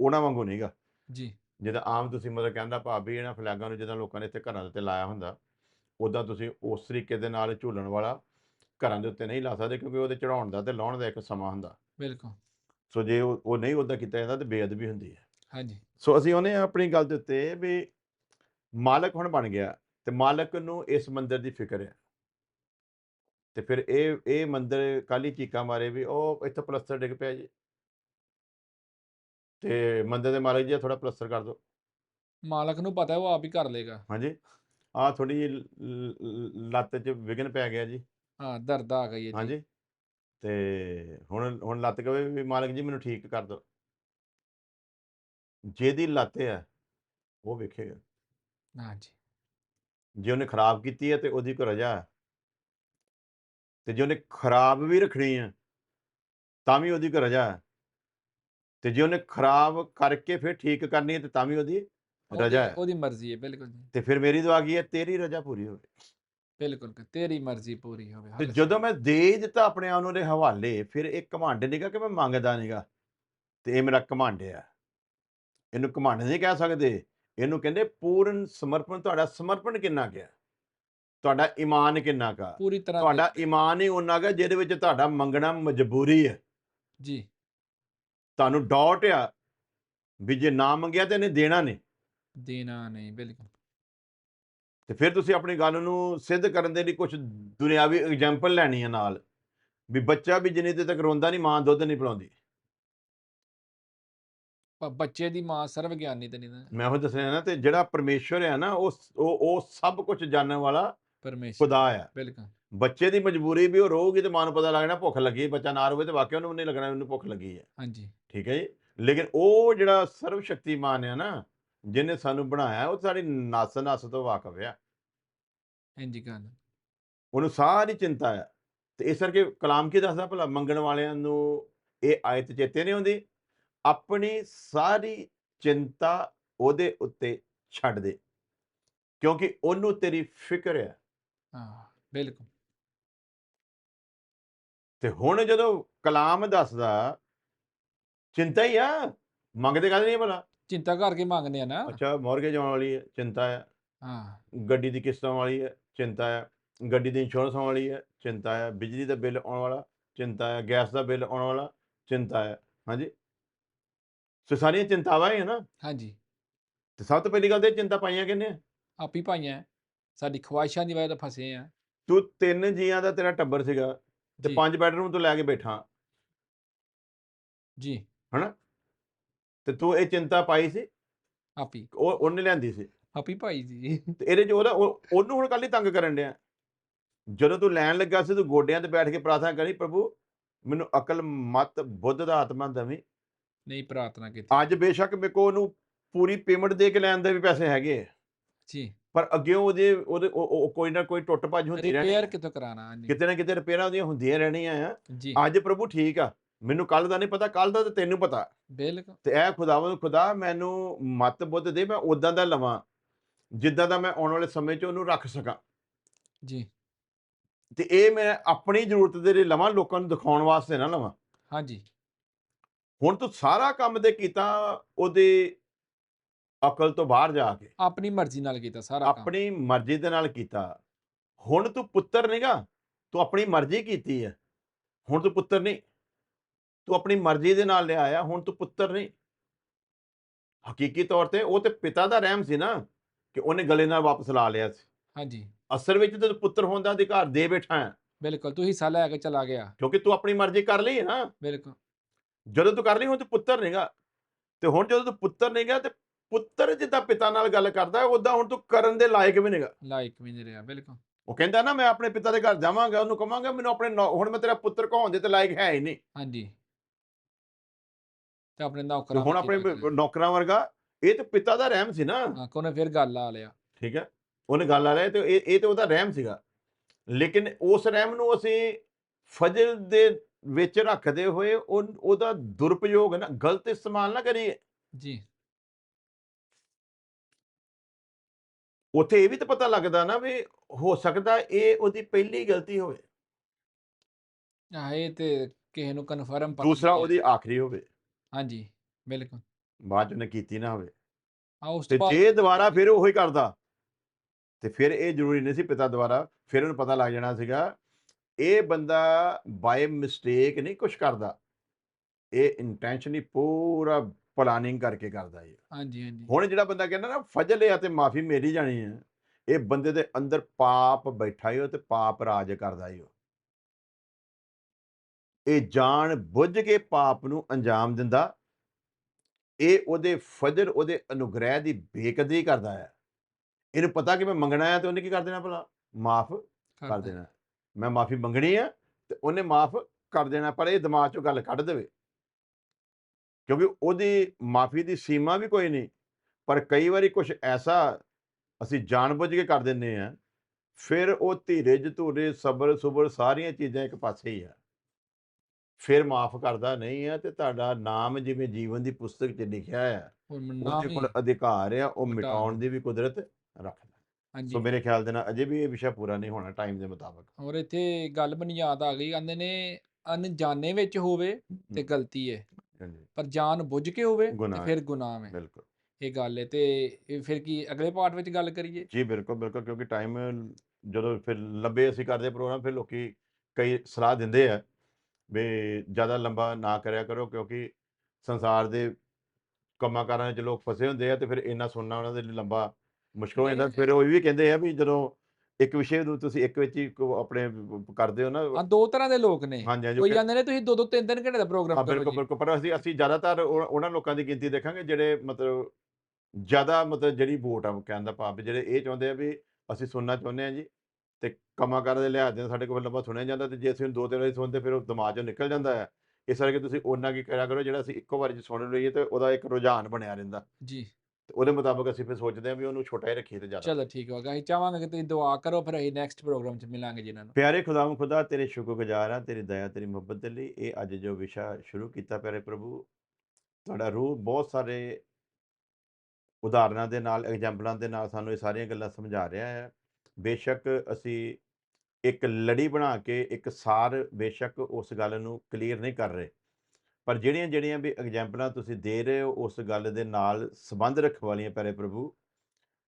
ਉਹਨਾਂ ਵਾਂਗੂ ਨਹੀਂਗਾ
ਜੀ।
ਜਿੱਦਾਂ ਆਮ ਤੁਸੀਂ ਮਤਲਬ ਕਹਿੰਦਾ ਭਾਬੀ ਇਹਨਾਂ ਫਲੈਗਾਂ ਨੂੰ ਜਿੱਦਾਂ ਲੋਕਾਂ ਨੇ ਇੱਥੇ ਘਰਾਂ ਦੇ ਉੱਤੇ ਲਾਇਆ ਹੁੰਦਾ ਉਦਾਂ ਤੁਸੀਂ ਉਸ ਤਰੀਕੇ ਦੇ ਨਾਲ ਝੂਲਣ ਵਾਲਾ ਘਰਾਂ ਦੇ ਉੱਤੇ ਨਹੀਂ ਲਾ ਸਕਦੇ ਕਿਉਂਕਿ ਉਹਦੇ ਚੜਾਉਣ ਦਾ ਤੇ ਲਾਉਣ ਦਾ ਇੱਕ ਸਮਾਂ ਹੁੰਦਾ।
ਬਿਲਕੁਲ।
ਸੋ ਜੇ ਉਹ ਨਹੀਂ ਉਦਾਂ ਕੀਤਾ ਜਾਂਦਾ ਤੇ ਬੇਅਦਬੀ ਹੁੰਦੀ ਹੈ।
ਹਾਂਜੀ।
ਸੋ ਅਸੀਂ ਉਹਨੇ ਆਪਣੀ ਗੱਲ ਦੇ ਉੱਤੇ ਵੀ ਮਾਲਕ ਹੁਣ ਬਣ ਗਿਆ ਤੇ ਮਾਲਕ ਨੂੰ ਇਸ ਮੰਦਿਰ ਦੀ ਫਿਕਰ ਹੈ। ਤੇ ਫਿਰ ਇਹ ਇਹ ਮੰਦਿਰ ਕਾਲੀ ਚੀਕਾ ਮਾਰੇ ਵੀ ਉਹ ਇੱਥੇ ਪਲਸਤਰ ਡਿੱਗ ਪਿਆ ਜੀ। ਤੇ ਮੰਦਿਰ ਦੇ ਮਾਲਕ ਜੀ ਥੋੜਾ ਪਲਸਤਰ ਕਰ ਦਿਓ।
ਮਾਲਕ ਨੂੰ ਪਤਾ ਹੈ ਉਹ ਆਪ ਹੀ ਕਰ ਲੇਗਾ
ਹਾਂਜੀ। ਆ ਥੋੜੀ ਜਿਹੀ ਲੱਤ 'ਚ ਵਿਘਨ ਪੈ ਗਿਆ ਜੀ।
ਹਾਂ ਦਰਦ ਆ ਗਈ ਹੈ ਜੀ।
ਹਾਂਜੀ। ਤੇ ਹੁਣ ਹੁਣ ਲੱਤ ਕਹੇ ਵੀ ਮਾਲਕ ਜੀ ਮੈਨੂੰ ਠੀਕ ਕਰ ਦਿਓ। ਜਿਹਦੀ ਲੱਤ ਹੈ ਉਹ ਵੇਖੇਗਾ।
ਹਾਂਜੀ
ਜੇ। ਉਹਨੇ ਖਰਾਬ ਕੀਤੀ ਹੈ ਤੇ ਉਹਦੀ ਕੋ ਰਜਾ ਹੈ। ਤੇ ਜੇ ਉਹਨੇ ਖਰਾਬ ਵੀ ਰੱਖਣੀ ਹੈ ਤਾਂ ਵੀ ਉਹਦੀ ਕੋ ਰਜਾ ਹੈ। ਤੇ ਜੇ ਉਹਨੇ ਖਰਾਬ ਕਰਕੇ ਫਿਰ ਠੀਕ ਕਰਨੀ ਹੈ ਤੇ ਤਾਂ ਵੀ ਉਹਦੀ ਰਜਾ ਹੈ।
ਉਹਦੀ ਮਰਜ਼ੀ ਹੈ ਬਿਲਕੁਲ ਜੀ।
ਤੇ ਫਿਰ ਮੇਰੀ ਦੁਆ ਕੀ ਹੈ? ਤੇਰੀ ਰਜਾ ਪੂਰੀ ਹੋਵੇ।
ਬਿਲਕੁਲ ਕਿ ਤੇਰੀ ਮਰਜ਼ੀ ਪੂਰੀ ਹੋਵੇ
ਤੇ ਜਦੋਂ ਮੈਂ ਦੇ ਹੀ ਦਿੱਤਾ ਆਪਣੇ ਆਪ ਨੂੰ ਉਹਦੇ ਹਵਾਲੇ ਫਿਰ ਇਹ ਘਮੰਡ ਨਹੀਂਗਾ ਕਿ ਮੈਂ ਮੰਗਦਾ ਨਹੀਂਗਾ ਤੇ ਇਹ ਮੇਰਾ ਘਮੰਡ ਆ। ਇਹਨੂੰ ਘਮੰਡ ਨਹੀਂ ਕਹਿ ਸਕਦੇ। ਇਹਨੂੰ ਕਹਿੰਦੇ ਪੂਰਨ ਸਮਰਪਣ ਤੁਹਾਡਾ ਸਮਰਪਣ ਕਿੰਨਾ ਹੈ ਤੁਹਾਡਾ ਈਮਾਨ ਕਿੰਨਾ ਕਾ
ਪੂਰੀ ਤਰ੍ਹਾਂ
ਤੁਹਾਡਾ ਈਮਾਨ ਹੀ ਉਹਨਾਂ ਕੁ ਹੈ ਜਿਹਦੇ ਵਿੱਚ ਤੁਹਾਡਾ ਮੰਗਣਾ ਮਜਬੂਰੀ ਹੈ।
ਜੀ।
ਤੁਹਾਨੂੰ ਡਾਊਟ ਆ ਵੀ ਜੇ ਨਾ ਮੰਗਿਆ ਤੇ ਇਹਨੇ ਦੇਣਾ ਨਹੀਂ।
ਦੇਣਾ ਨਹੀਂ ਬਿਲਕੁਲ।
ਤੇ ਫਿਰ ਤੁਸੀਂ ਆਪਣੀ ਗੱਲ ਨੂੰ ਸਿੱਧ ਕਰਨ ਦੇ ਲਈ ਕੁਝ ਦੁਨਿਆਵੀ ਐਗਜ਼ਾਮਪਲ ਲੈਣੀ ਹੈ ਨਾਲ ਵੀ ਬੱਚਾ ਵੀ ਜਿੰਨੇ ਦੇ ਤੱਕ ਰੋਂਦਾ ਨਹੀਂ ਮਾਂ ਦੁੱਧ ਨਹੀਂ ਪਿਲਾਉਂਦੀ।
ਪਰ ਬੱਚੇ ਦੀ ਮਾਂ ਸਰਵ ਗਿਆਨੀ ਤੇ ਨਹੀਂ
ਮੈਂ ਉਹ ਦੱਸ ਰਿਹਾ ਨਾ ਤੇ ਜਿਹੜਾ ਪਰਮੇਸ਼ਵਰ ਹੈ ਨਾ ਉਹ ਉਹ ਉਹ ਸਭ ਕੁਝ ਜਾਣਨ ਵਾਲਾ
ਪਰਮੇਸ਼ਰ
ਖੁਦਾ ਆ।
ਬਿਲਕੁਲ।
ਬੱਚੇ ਦੀ ਮਜਬੂਰੀ ਵੀ ਉਹ ਰੋਊਗੀ ਤੇ ਮਾਂ ਨੂੰ ਪਤਾ ਲੱਗਣਾ ਭੁੱਖ ਲੱਗੀ ਬੱਚਾ ਨਾ ਰੋਵੇ ਤੇ ਵਾਕਿਆ ਉਹਨੂੰ ਨਹੀਂ ਲੱਗਣਾ ਉਹਨੂੰ ਭੁੱਖ ਲੱਗੀ ਹੈ।
ਹਾਂਜੀ।
ਠੀਕ ਹੈ ਜੀ? ਲੇਕਿਨ ਉਹ ਜਿਹੜਾ ਸਰਵ ਸ਼ਕਤੀਮਾਨ ਹੈ ਨਾ ਜਿਹਨੇ ਸਾਨੂੰ ਬਣਾਇਆ ਉਹ ਸਾਡੀ ਨਸ ਨਸ ਤੋਂ ਵਾਕਫ ਆ
ਇੰਜੀ ਗੱਲ
ਉਹਨੂੰ ਸਾਰੀ ਚਿੰਤਾ ਹੈ। ਤੇ ਇਸ ਕਰਕੇ ਕਲਾਮ ਕੀ ਦੱਸਦਾ ਭਲਾ? ਮੰਗਣ ਵਾਲਿਆਂ ਨੂੰ ਇਹ ਆਇਤ ਚੇਤੇ ਨਹੀਂ ਹੁੰਦੀ ਆਪਣੀ ਸਾਰੀ ਚਿੰਤਾ ਉਹਦੇ ਉੱਤੇ ਛੱਡ ਦੇ। ਕਿਉਂਕਿ ਉਹਨੂੰ ਤੇਰੀ ਫਿਕਰ ਹੈ।
ਹਾਂ ਬਿਲਕੁਲ।
ਤੇ ਹੁਣ ਜਦੋਂ ਕਲਾਮ ਦੱਸਦਾ ਚਿੰਤਾ ਹੀ ਆ ਮੰਗਦੇ ਕਾਹਦੇ ਨਹੀਂ ਭਲਾ?
ਚਿੰਤਾ ਕਰਕੇ ਮੰਗਦੇ ਆ ਨਾ।
ਅੱਛਾ ਮੌਰਗੇਜ ਆਉਣ ਵਾਲੀ ਹੈ ਚਿੰਤਾ ਹੈ
ਹਾਂ।
ਗੱਡੀ ਦੀ ਕਿਸ਼ਤ ਆਉਣ ਵਾਲੀ ਹੈ ਚਿੰਤਾ ਹੈ ਗੱਡੀ ਦੀ ਇੰਸ਼ੋਰੈਂਸ ਆਉਣ ਵਾਲੀ ਹੈ ਚਿੰਤਾ ਹੈ ਬਿਜਲੀ ਦਾ ਬਿੱਲ ਆਉਣ ਵਾਲਾ ਚਿੰਤਾ ਹੈ ਗੈਸ ਦਾ ਬਿੱਲ ਆਉਣ ਵਾਲਾ ਚਿੰਤਾ ਹੈ ਹਾਂਜੀ? ਸੋ ਸਾਰੀਆਂ ਚਿੰਤਾਵਾਂ ਹੀ ਹੈ ਨਾ।
ਹਾਂਜੀ।
ਤੇ ਸਭ ਤੋਂ ਪਹਿਲੀ ਗੱਲ ਤੇ ਚਿੰਤਾ ਪਾਈਆਂ ਕਿੰਨੇ ਆ?
ਆਪੀ ਪਾਈਆਂ। ਸਾਡੀ ਖਵਾਇਸ਼ਾਂ ਦੀ ਵਜ੍ਹਾ ਤੋਂ ਫਸੇ ਆ।
ਤੂੰ ਤਿੰਨ ਜੀਆਂ ਦਾ ਤੇਰਾ ਟੱਬਰ ਸੀਗਾ। ਤੇ
ਜੀ।
ਪੰਜ ਬੈਡਰੂਮ ਤੋਂ ਲੈ ਕੇ ਬੈਠਾ।
ਜੀ।
ਹਨਾ? ਤੇ ਤੂੰ ਇਹ ਚਿੰਤਾ ਪਾਈ ਸੀ?
ਆਪੀ
ਉਹ ਉਹਨੇ ਲਿਆਂਦੀ ਸੀ?
ਆਪੀ ਭਾਈ ਜੀ
ਤੇ ਇਹਦੇ ਚ ਉਹਦਾ ਉਹ- ਉਹਨੂੰ ਹੁਣ ਕੱਲ ਹੀ ਤੰਗ ਕਰਨ ਡਿਆ। ਜਦੋਂ ਤੂੰ ਲੈਣ ਲੱਗਾ ਸੀ ਤੂੰ ਗੋਡਿਆਂ ਤੇ ਬੈਠ ਕੇ ਪ੍ਰਾਰਥਨਾ ਕਰੀ ਪ੍ਰਭੂ ਮੈਨੂੰ ਅਕਲ ਮਤ ਬੁੱਧ ਦਾ ਆਤਮਾ ਦਵੀਂ।
ਨਹੀਂ ਪ੍ਰਾਰਥਨਾ ਕੀਤੀ।
ਅੱਜ ਬੇਸ਼ੱਕ ਮੇਰੇ ਕੋ ਉਹਨੂੰ ਪੂਰੀ ਪੇਮੈਂਟ ਦੇ ਕੇ ਲੈਣ ਦੇ ਵੀ ਪੈਸੇ ਹੈਗੇ ਆ,
ਜੀ।
ਪਰ ਅੱਗੇ ਉਹਦੇ ਉਹਦੇ ਉਹ- ਉਹ ਕੋਈ ਨਾ ਕੋਈ ਟੁੱਟ ਭੱਜ ਹੁੰਦੀ ਰਹਿਣੀ
ਰਿਪੇਅਰ। ਕਿੱਥੋਂ ਕਰਾਣਾ ਹਾਂਜੀ।
ਕਿਤੇ ਨਾ ਕਿਤੇ ਰਿਪੇਅਰਾਂ ਉਹਦੀਆਂ ਹੁੰਦੀਆਂ ਰਹਿਣੀਆਂ ਆ। ਅੱਜ ਪ੍ਰਭੂ ਠੀਕ ਆ। ਮੈਨੂੰ ਕੱਲ ਦਾ ਨਹੀਂ ਪਤਾ ਕੱਲ ਦਾ ਤੇ ਤੈਨੂੰ ਪਤਾ।
ਬਿਲਕੁਲ।
ਤੇ ਇਹ ਖੁਦਾਵੰਦ ਖੁਦਾ ਮੈਨੂੰ ਮਤ ਬੁੱਧ ਦੇ ਮੈਂ ਉਦਾਂ ਦਾ ਲਵਾਂ ਜਿੱਦਾਂ ਦਾ ਮੈਂ ਆਉਣ ਵਾਲੇ ਸਮੇਂ 'ਚ ਉਹਨੂੰ ਰੱਖ ਸਕਾਂ।
ਜੀ।
ਤੇ ਇਹ ਮੈਂ ਆਪਣੀ ਜ਼ਰੂਰਤ ਦੇ ਲਈ ਲਵਾਂ ਲੋਕਾਂ ਨੂੰ ਦਿਖਾਉਣ ਵਾਸਤੇ ਨਾ ਲਵਾਂ।
ਹਾਂਜੀ।
ਹੁਣ ਤੂੰ ਸਾਰਾ ਕੰਮ ਤੇ ਕੀਤਾ ਉਹਦੀ ਅਕਲ ਤੋਂ ਬਾਹਰ ਜਾ ਕੇ।
ਆਪਣੀ ਮਰਜ਼ੀ ਨਾਲ ਕੀਤਾ ਸਾਰਾ ਕੰਮ।
ਆਪਣੀ ਮਰਜ਼ੀ ਦੇ ਨਾਲ ਕੀਤਾ। ਹੁਣ ਤੂੰ ਪੁੱਤਰ ਨਹੀਂਗਾ ਤੂੰ ਆਪਣੀ ਮਰਜ਼ੀ ਕੀਤੀ ਹੈ ਹੁਣ ਤੂੰ ਪੁੱਤਰ ਨਹੀਂ ਤੂੰ ਆਪਣੀ ਮਰਜ਼ੀ ਦੇ ਨਾਲ ਲਿਆ ਆ ਹੁਣ ਤੂੰ ਪੁੱਤਰ ਨਹੀਂ ਹਕੀਕੀ ਤੌਰ ਤੇ ਉਹ ਤੇ ਪਿਤਾ ਦਾ ਰਹਿਮ ਸੀ ਨਾ ਕਿ ਉਹਨੇ ਗਲੇ ਨਾਲ ਵਾਪਸ ਲਾ ਲਿਆ ਸੀ।
ਹਾਂਜੀ।
ਅਸਲ ਵਿੱਚ ਤੇ ਤੂੰ ਪੁੱਤਰ ਹੋਣ ਦਾ ਅਧਿਕਾਰ ਦੇ ਬੈਠਾ ਹੈ
ਬਿਲਕੁਲ ਤੂੰ ਹਿੱਸਾ ਲੈ ਕੇ ਚਲਾ ਗਿਆ।
ਕਿਉਂਕਿ ਤੂੰ ਆਪਣੀ ਮਰਜ਼ੀ ਕਰ ਲਈ ਹੈ ਨਾ।
ਬਿਲਕੁਲ।
ਜਦੋਂ ਤੂੰ ਕਰ ਲਈ ਹੁਣ ਤੂੰ ਪੁੱਤਰ ਨਹੀਂਗਾ ਤੇ ਹੁਣ ਜਦੋਂ ਤੂੰ ਪੁੱਤਰ ਨਹੀਂਗਾ ਤੇ ਪੁੱਤਰ ਜਿੱਦਾਂ ਪਿਤਾ ਨਾਲ ਗੱਲ ਕਰਦਾ ਉਦਾਂ ਹੁਣ ਤੂੰ ਕਰਨ ਦੇ ਲਾਇਕ ਵੀ ਨਹੀਂਗਾ
ਲਾਇਕ ਵੀ ਨਹੀਂ ਰਿਹਾ ਬਿਲਕੁਲ।
ਉਹ ਕਹਿੰਦਾ ਨਾ ਮੈਂ ਆਪਣੇ ਪਿਤਾ ਦੇ ਘਰ ਜਾਵਾਂਗਾ ਉਹਨੂੰ ਕਹਾਂਗਾ ਮੈਨੂੰ ਆਪਣੇ ਨੌ- ਹੁਣ ਮੈਂ ਤੇਰਾ ਪੁੱਤਰ ਕਹਾਉਣ ਦੇ ਤੇ ਲਾਇਕ ਹੈ ਹੀ ਨਹੀਂ
ਹਾਂਜੀ। ਤੇ ਆਪਣੇ
ਤੇ
ਨੌਕਰਾਂ
ਹੁਣ ਆਪਣੇ। ਨੌਕਰਾਂ ਵਰਗਾ ਇਹ ਤੇ ਪਿਤਾ ਦਾ ਰਹਿਮ ਸੀ ਨਾ।
ਹਾਂ ਕੋਨੇ ਫਿਰ ਗੱਲ ਆ ਲਿਆ।
ਠੀਕ ਹੈ ਉਹਨੇ ਗੱਲ ਆ ਲਿਆ ਤੇ ਇਹ ਇਹ ਤੇ ਉਹਦਾ ਰਹਿਮ ਸੀਗਾ। ਲੇਕਿਨ ਉਸ ਰਹਿਮ ਨੂੰ ਅਸੀਂ ਫਜ਼ਲ ਦੇ ਵਿੱਚ ਰੱਖਦੇ ਹੋਏ ਉਹ ਉਹਦਾ ਦੁਰਪਯੋਗ ਨਾ ਗਲਤ ਇਸਤੇਮਾਲ ਨਾ ਕਰੀਏ।
ਜੀ।
ਉੱਥੇ ਇਹ ਵੀ ਤਾਂ ਪਤਾ ਲੱਗਦਾ ਨਾ ਵੀ ਹੋ ਸਕਦਾ ਇਹ ਉਹਦੀ ਪਹਿਲੀ ਗਲਤੀ ਹੋਵੇ।
ਆਹ ਇਹ ਤੇ ਕਿਸੇ ਨੂੰ ਕਨਫਰਮ
ਦੂਸਰਾ ਉਹਦੀ ਆਖਰੀ ਹੋਵੇ।
ਹਾਂਜੀ ਬਿਲਕੁਲ।
ਬਾਅਦ ਚ ਉਹਨੇ ਕੀਤੀ ਨਾ ਹੋਵੇ।
ਆ ਉਸ
ਤੇ
ਤੋਂ ਬਾਅਦ
ਜੇ ਦੁਬਾਰਾ ਫਿਰ ਉਹੀ ਕਰਦਾ ਤੇ ਫਿਰ ਇਹ ਜ਼ਰੂਰੀ ਨਹੀਂ ਸੀ ਪਿਤਾ ਦੁਬਾਰਾ ਫਿਰ ਉਹਨੂੰ ਪਤਾ ਲੱਗ ਜਾਣਾ ਸੀਗਾ ਇਹ ਬੰਦਾ ਬਾਈ ਮਿਸਟੇਕ ਨਹੀਂ ਕੁਝ ਕਰਦਾ। ਇਹ ਇੰਟੈਂਸ਼ਨਲੀ ਪੂਰਾ ਪਲਾਨਿੰਗ ਕਰਕੇ ਕਰਦਾ ਹੈ
ਹਾਂਜੀ ਹਾਂਜੀ।
ਹੁਣ ਜਿਹੜਾ ਬੰਦਾ ਕਹਿੰਦਾ ਨਾ ਫਜ਼ਲ ਹੈ ਤੇ ਮਾਫੀ ਮੇਰੀ ਜਾਣੀ ਹੈ ਇਹ ਬੰਦੇ ਦੇ ਅੰਦਰ ਪਾਪ ਬੈਠਾ ਹੀ ਤੇ ਪਾਪ ਰਾਜ ਕਰਦਾ ਹੀ ਇਹ ਜਾਣ ਬੁੱਝ ਕੇ ਪਾਪ ਨੂੰ ਅੰਜਾਮ ਦਿੰਦਾ। ਇਹ ਉਹਦੇ ਫਜ਼ਲ ਉਹਦੇ ਅਨੁਗ੍ਰਹਿ ਦੀ ਬੇਕਦਰੀ ਕਰਦਾ ਹੈ। ਇਹਨੂੰ ਪਤਾ ਕਿ ਮੈਂ ਮੰਗਣਾ ਹੈ ਤੇ ਉਹਨੇ ਕੀ ਕਰ ਦੇਣਾ ਭਲਾ? ਮਾਫ ਕਰ। ਦੇਣਾ। ਮੈਂ ਮਾਫੀ ਮੰਗਣੀ ਆ ਤੇ ਉਹਨੇ ਮਾਫ ਕਰ ਦੇਣਾ ਪਰ ਇਹ ਦਿਮਾਗ ਚੋਂ ਗੱਲ ਕੱਢ ਦੇਵੇ। ਕਿਉਂਕਿ ਉਹਦੀ ਮਾਫੀ ਦੀ ਸੀਮਾ ਵੀ ਕੋਈ ਨਹੀਂ। ਪਰ ਕਈ ਵਾਰੀ ਕੁਝ ਐਸਾ ਅਸੀਂ ਜਾਣਬੁੱਝ ਕੇ ਕਰ ਦਿੰਨੇ ਆ ਫਿਰ ਉਹ ਧੀਰਜ ਧੂਰੇ ਸਬਰ ਸੁਬਰ ਸਾਰੀਆਂ ਚੀਜ਼ਾਂ ਇੱਕ ਪਾਸੇ ਹੀ ਆ। ਫਿਰ ਮਾਫ ਕਰਦਾ ਨਹੀਂ ਆ ਤੇ ਤੁਹਾਡਾ ਨਾਮ ਜਿਵੇਂ ਜੀਵਨ ਦੀ ਪੁਸਤਕ 'ਚ ਲਿਖਿਆ
ਨਾ
ਉਹਦੇ ਕੋਲ ਅਧਿਕਾਰ ਆ ਉਹ
ਮਿਟਾ
ਮਿਟਾਉਣ ਦੀ ਵੀ ਕੁਦਰਤ ਰੱਖਦਾ
ਹਾਂਜੀ।
ਸੋ ਮੇਰੇ ਖਿਆਲ ਦੇ ਨਾਲ ਅਜੇ ਵੀ ਇਹ ਵਿਸ਼ਾ ਪੂਰਾ ਨਹੀਂ ਹੋਣਾ ਟਾਈਮ ਦੇ ਮੁਤਾਬਕ।
ਔਰ ਇੱਥੇ ਗੱਲ ਮੈਨੂੰ ਯਾਦ ਆ ਗਈ ਕਹਿੰਦੇ ਨੇ ਅਣਜਾਣੇ ਵਿੱਚ ਹੋਵੇ ਤੇ ਗਲਤੀ ਹੈ ਪਰ ਜਾਣ ਬੁੱਝ ਕੇ ਹੋਵੇ ਤੇ। ਫਿਰ ਗੁਨਾਹ ਹੈ
ਬਿਲਕੁਲ।
ਇਹ ਗੱਲ ਹੈ ਤੇ ਫਿਰ ਕੀ ਅਗਲੇ ਪਾਰਟ ਵਿੱਚ ਗੱਲ ਕਰੀਏ?
ਜੀ ਬਿਲਕੁਲ ਬਿਲਕੁਲ ਕਿਉਂਕਿ ਟਾਈਮ ਜਦੋਂ ਫਿਰ ਲੰਬੇ ਅਸੀਂ ਕਰਦੇ ਪ੍ਰੋਗਰਾਮ ਫਿਰ ਲੋਕੀ ਕਈ ਸਲਾਹ ਦਿੰਦੇ ਆ ਵੀ ਜ਼ਿਆਦਾ ਲੰਬਾ ਨਾ ਕਰਿਆ ਕਰੋ ਕਿਉਂਕਿ ਸੰਸਾਰ ਦੇ ਕੰਮਾਂ ਕਾਰਾਂ 'ਚ ਲੋਕ ਫਸੇ ਹੁੰਦੇ ਆ ਤੇ ਫਿਰ ਇੰਨਾ ਸੁਣਨਾ ਉਹਨਾਂ ਦੇ ਲਈ ਲੰਬਾ ਮੁਸ਼ਕਲ ਹੋ ਜਾਂਦਾ। ਫਿਰ ਉਹ ਵੀ ਕਹਿੰਦੇ ਆ ਵੀ ਜਦੋਂ ਇੱਕ ਵਿਸ਼ੇ ਨੂੰ ਤੁਸੀਂ ਇੱਕ ਵਿੱਚ ਹੀ ਕੋ- ਆਪਣੇ ਕਰਦੇ ਹੋ ਨਾ
ਆ ਦੋ ਤਰ੍ਹਾਂ ਦੇ ਲੋਕ ਨੇ।
ਹਾਂਜੀ ਹਾਂਜੀ ਉਹ
ਕੋਈ ਕਹਿੰਦੇ ਨੇ ਤੁਸੀਂ ਦੋ ਦੋ ਤਿੰਨ ਤਿੰਨ ਘੰਟੇ ਦਾ
ਹਾਂ
ਪ੍ਰੋਗਰਾਮ ਕਰੋ
ਬਿਲਕੁਲ
ਜੀ।
ਬਿਲਕੁਲ ਪਰ ਅਸੀਂ ਅਸੀਂ ਜ਼ਿਆਦਾਤਰ ਉਹ- ਉਹਨਾਂ ਲੋਕਾਂ ਦੀ ਗਿਣਤੀ ਦੇਖਾਂਗੇ ਜਿਹੜੇ ਮਤਲਬ ਜ਼ਿਆਦਾ ਮਤਲਬ ਜਿਹੜੀ ਵੋਟ ਆ ਕਹਿਣ ਦਾ ਭਾਵ ਵੀ ਜਿਹੜੇ ਇਹ ਚਾਹੁੰਦੇ ਆ ਵੀ ਅਸੀਂ ਸੁਣਨਾ ਚਾਹੁੰਦੇ ਆ ਜੀ ਤੇ ਕੰਮਾਂ ਕਾਰ ਦੇ ਲਿਹਾਜ਼ ਨਾਲ ਸਾਡੇ ਕੋਲ ਲੰਬਾ ਸੁਣਿਆ ਜਾਂਦਾ ਤੇ ਜੇ ਅਸੀਂ ਦੋ ਤਿੰਨ ਵਾਰੀ ਸੁਣਦੇ ਫਿਰ ਉਹ ਦਿਮਾਗ ਚੋਂ ਨਿਕਲ ਜਾਂਦਾ ਹੈ। ਇਸ ਕਰਕੇ ਤੁਸੀਂ ਉਹਨਾਂ ਕੀ ਕਰਿਆ ਕਰੋ ਜਿਹੜਾ ਅਸੀਂ ਇੱਕੋ ਵਾਰੀ ਚ ਸੁਣ ਲਈਏ ਤੇ ਉਹਦਾ ਇੱਕ ਰੁਝਾਨ ਬਣਿਆ ਰਹਿੰਦਾ।
ਜੀ।
ਤੇ ਉਹਦੇ ਮੁਤਾਬਕ ਅਸੀਂ ਫਿਰ ਸੋਚਦੇ ਆ ਵੀ ਉਹਨੂੰ ਛੋਟਾ ਹੀ ਰੱਖੀਏ ਤੇ ਜ਼ਿਆਦਾ
ਚਲੋ ਠੀਕ ਹੋਗਾ ਅਸੀਂ ਚਾਹਾਂਗੇ ਕਿ ਤੁਸੀਂ ਦੁਆ ਕਰੋ ਫਿਰ ਅਸੀਂ ਨੈਕਸਟ ਪ੍ਰੋਗਰਾਮ 'ਚ ਮਿਲਾਂਗੇ ਜਿਨ੍ਹਾਂ ਨੂੰ।
ਪਿਆਰੇ ਖੁਦਾਵੰ ਖੁਦਾ ਤੇਰੇ ਸ਼ੁਕਰਗੁਜ਼ਾਰ ਹਾਂ ਤੇਰੀ ਦਇਆ ਤੇਰੀ ਮੁਹੱਬਤ ਦੇ ਲਈ। ਇਹ ਅੱਜ ਜੋ ਵਿਸ਼ਾ ਸ਼ੁਰੂ ਕੀਤਾ ਪਿਆਰੇ ਪ੍ਰਭੂ ਤੁਹਾਡਾ ਰੂਹ ਬਹੁਤ ਸਾਰੇ ਉਦਾਹਰਨਾਂ ਦੇ ਨਾਲ ਐਗਜ਼ਾਮਪਲਾਂ ਦੇ ਨਾਲ ਸਾਨੂੰ ਇਹ ਸਾਰੀਆਂ ਗੱਲਾਂ ਸਮਝਾ ਰਿਹਾ ਹੈ। ਬੇਸ਼ੱਕ ਅਸੀਂ ਇੱਕ ਲੜੀ ਬਣਾ ਕੇ ਇੱਕ ਸਾਰ ਬੇਸ਼ੱਕ ਉਸ ਗੱਲ ਨੂੰ ਕਲੀਅਰ ਨਹੀਂ ਕਰ ਰਹੇ। ਪਰ ਜਿਹੜੀਆਂ ਜਿਹੜੀਆਂ ਵੀ ਐਗਜ਼ਾਮਪਲਾਂ ਤੁਸੀਂ ਦੇ ਰਹੇ ਹੋ, ਉਸ ਗੱਲ ਦੇ ਨਾਲ ਸੰਬੰਧ ਰੱਖਣ ਵਾਲੀਆਂ ਪਿਆਰੇ ਪ੍ਰਭੂ,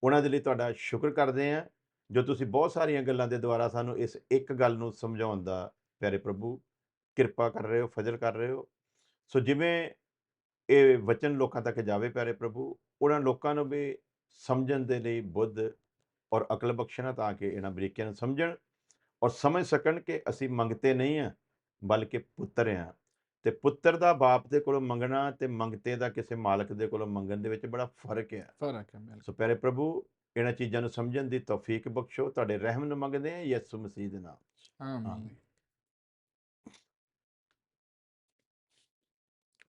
ਉਹਨਾਂ ਦੇ ਲਈ ਤੁਹਾਡਾ ਸ਼ੁਕਰ ਕਰਦੇ ਹਾਂ, ਜੋ ਤੁਸੀਂ ਬਹੁਤ ਸਾਰੀਆਂ ਗੱਲਾਂ ਦੇ ਦੁਆਰਾ ਸਾਨੂੰ ਇਸ ਇੱਕ ਗੱਲ ਨੂੰ ਸਮਝਾਉਣ ਦਾ ਪਿਆਰੇ ਪ੍ਰਭੂ, ਕਿਰਪਾ ਕਰ ਰਹੇ ਹੋ, ਫਜ਼ਲ ਕਰ ਰਹੇ ਹੋ। ਸੋ ਜਿਵੇਂ ਇਹ ਵਚਨ ਲੋਕਾਂ ਤੱਕ ਜਾਵੇ ਪਿਆਰੇ ਪ੍ਰਭੂ, ਉਹਨਾਂ ਲੋਕਾਂ ਨੂੰ ਵੀ ਸਮਝਣ ਦੇ ਲਈ ਬੁੱਧ ਔਰ ਅਕਲ ਬਖਸ਼ਣਾ ਤਾਂ ਕਿ ਇਹਨਾਂ ਬਰੀਕੀਆਂ ਨੂੰ ਸਮਝਣ ਔਰ ਸਮਝ ਸਕਣ ਕਿ ਅਸੀਂ ਮੰਗਤੇ ਨਹੀਂ ਆ ਬਲਕਿ ਪੁੱਤਰ ਆ ਤੇ ਪੁੱਤਰ ਦਾ ਬਾਪ ਦੇ ਕੋਲੋਂ ਮੰਗਣਾ ਤੇ ਮੰਗਤੇ ਦਾ ਕਿਸੇ ਮਾਲਕ ਦੇ ਕੋਲੋਂ ਮੰਗਣ ਦੇ ਵਿੱਚ ਬੜਾ ਫ਼ਰਕ ਹੈ।
ਫ਼ਰਕ ਹੈ
ਸੋ ਪਿਆਰੇ ਪ੍ਰਭੂ ਇਹਨਾਂ ਚੀਜ਼ਾਂ ਨੂੰ ਸਮਝਣ ਦੀ ਤੌਫੀਕ ਬਖਸ਼ੋ ਤੁਹਾਡੇ ਰਹਿਮ ਨੂੰ ਮੰਗਦੇ ਹਾਂ ਯਿਸੂ ਮਸੀਹ ਦੇ ਨਾਮ ਆਮੀਨ।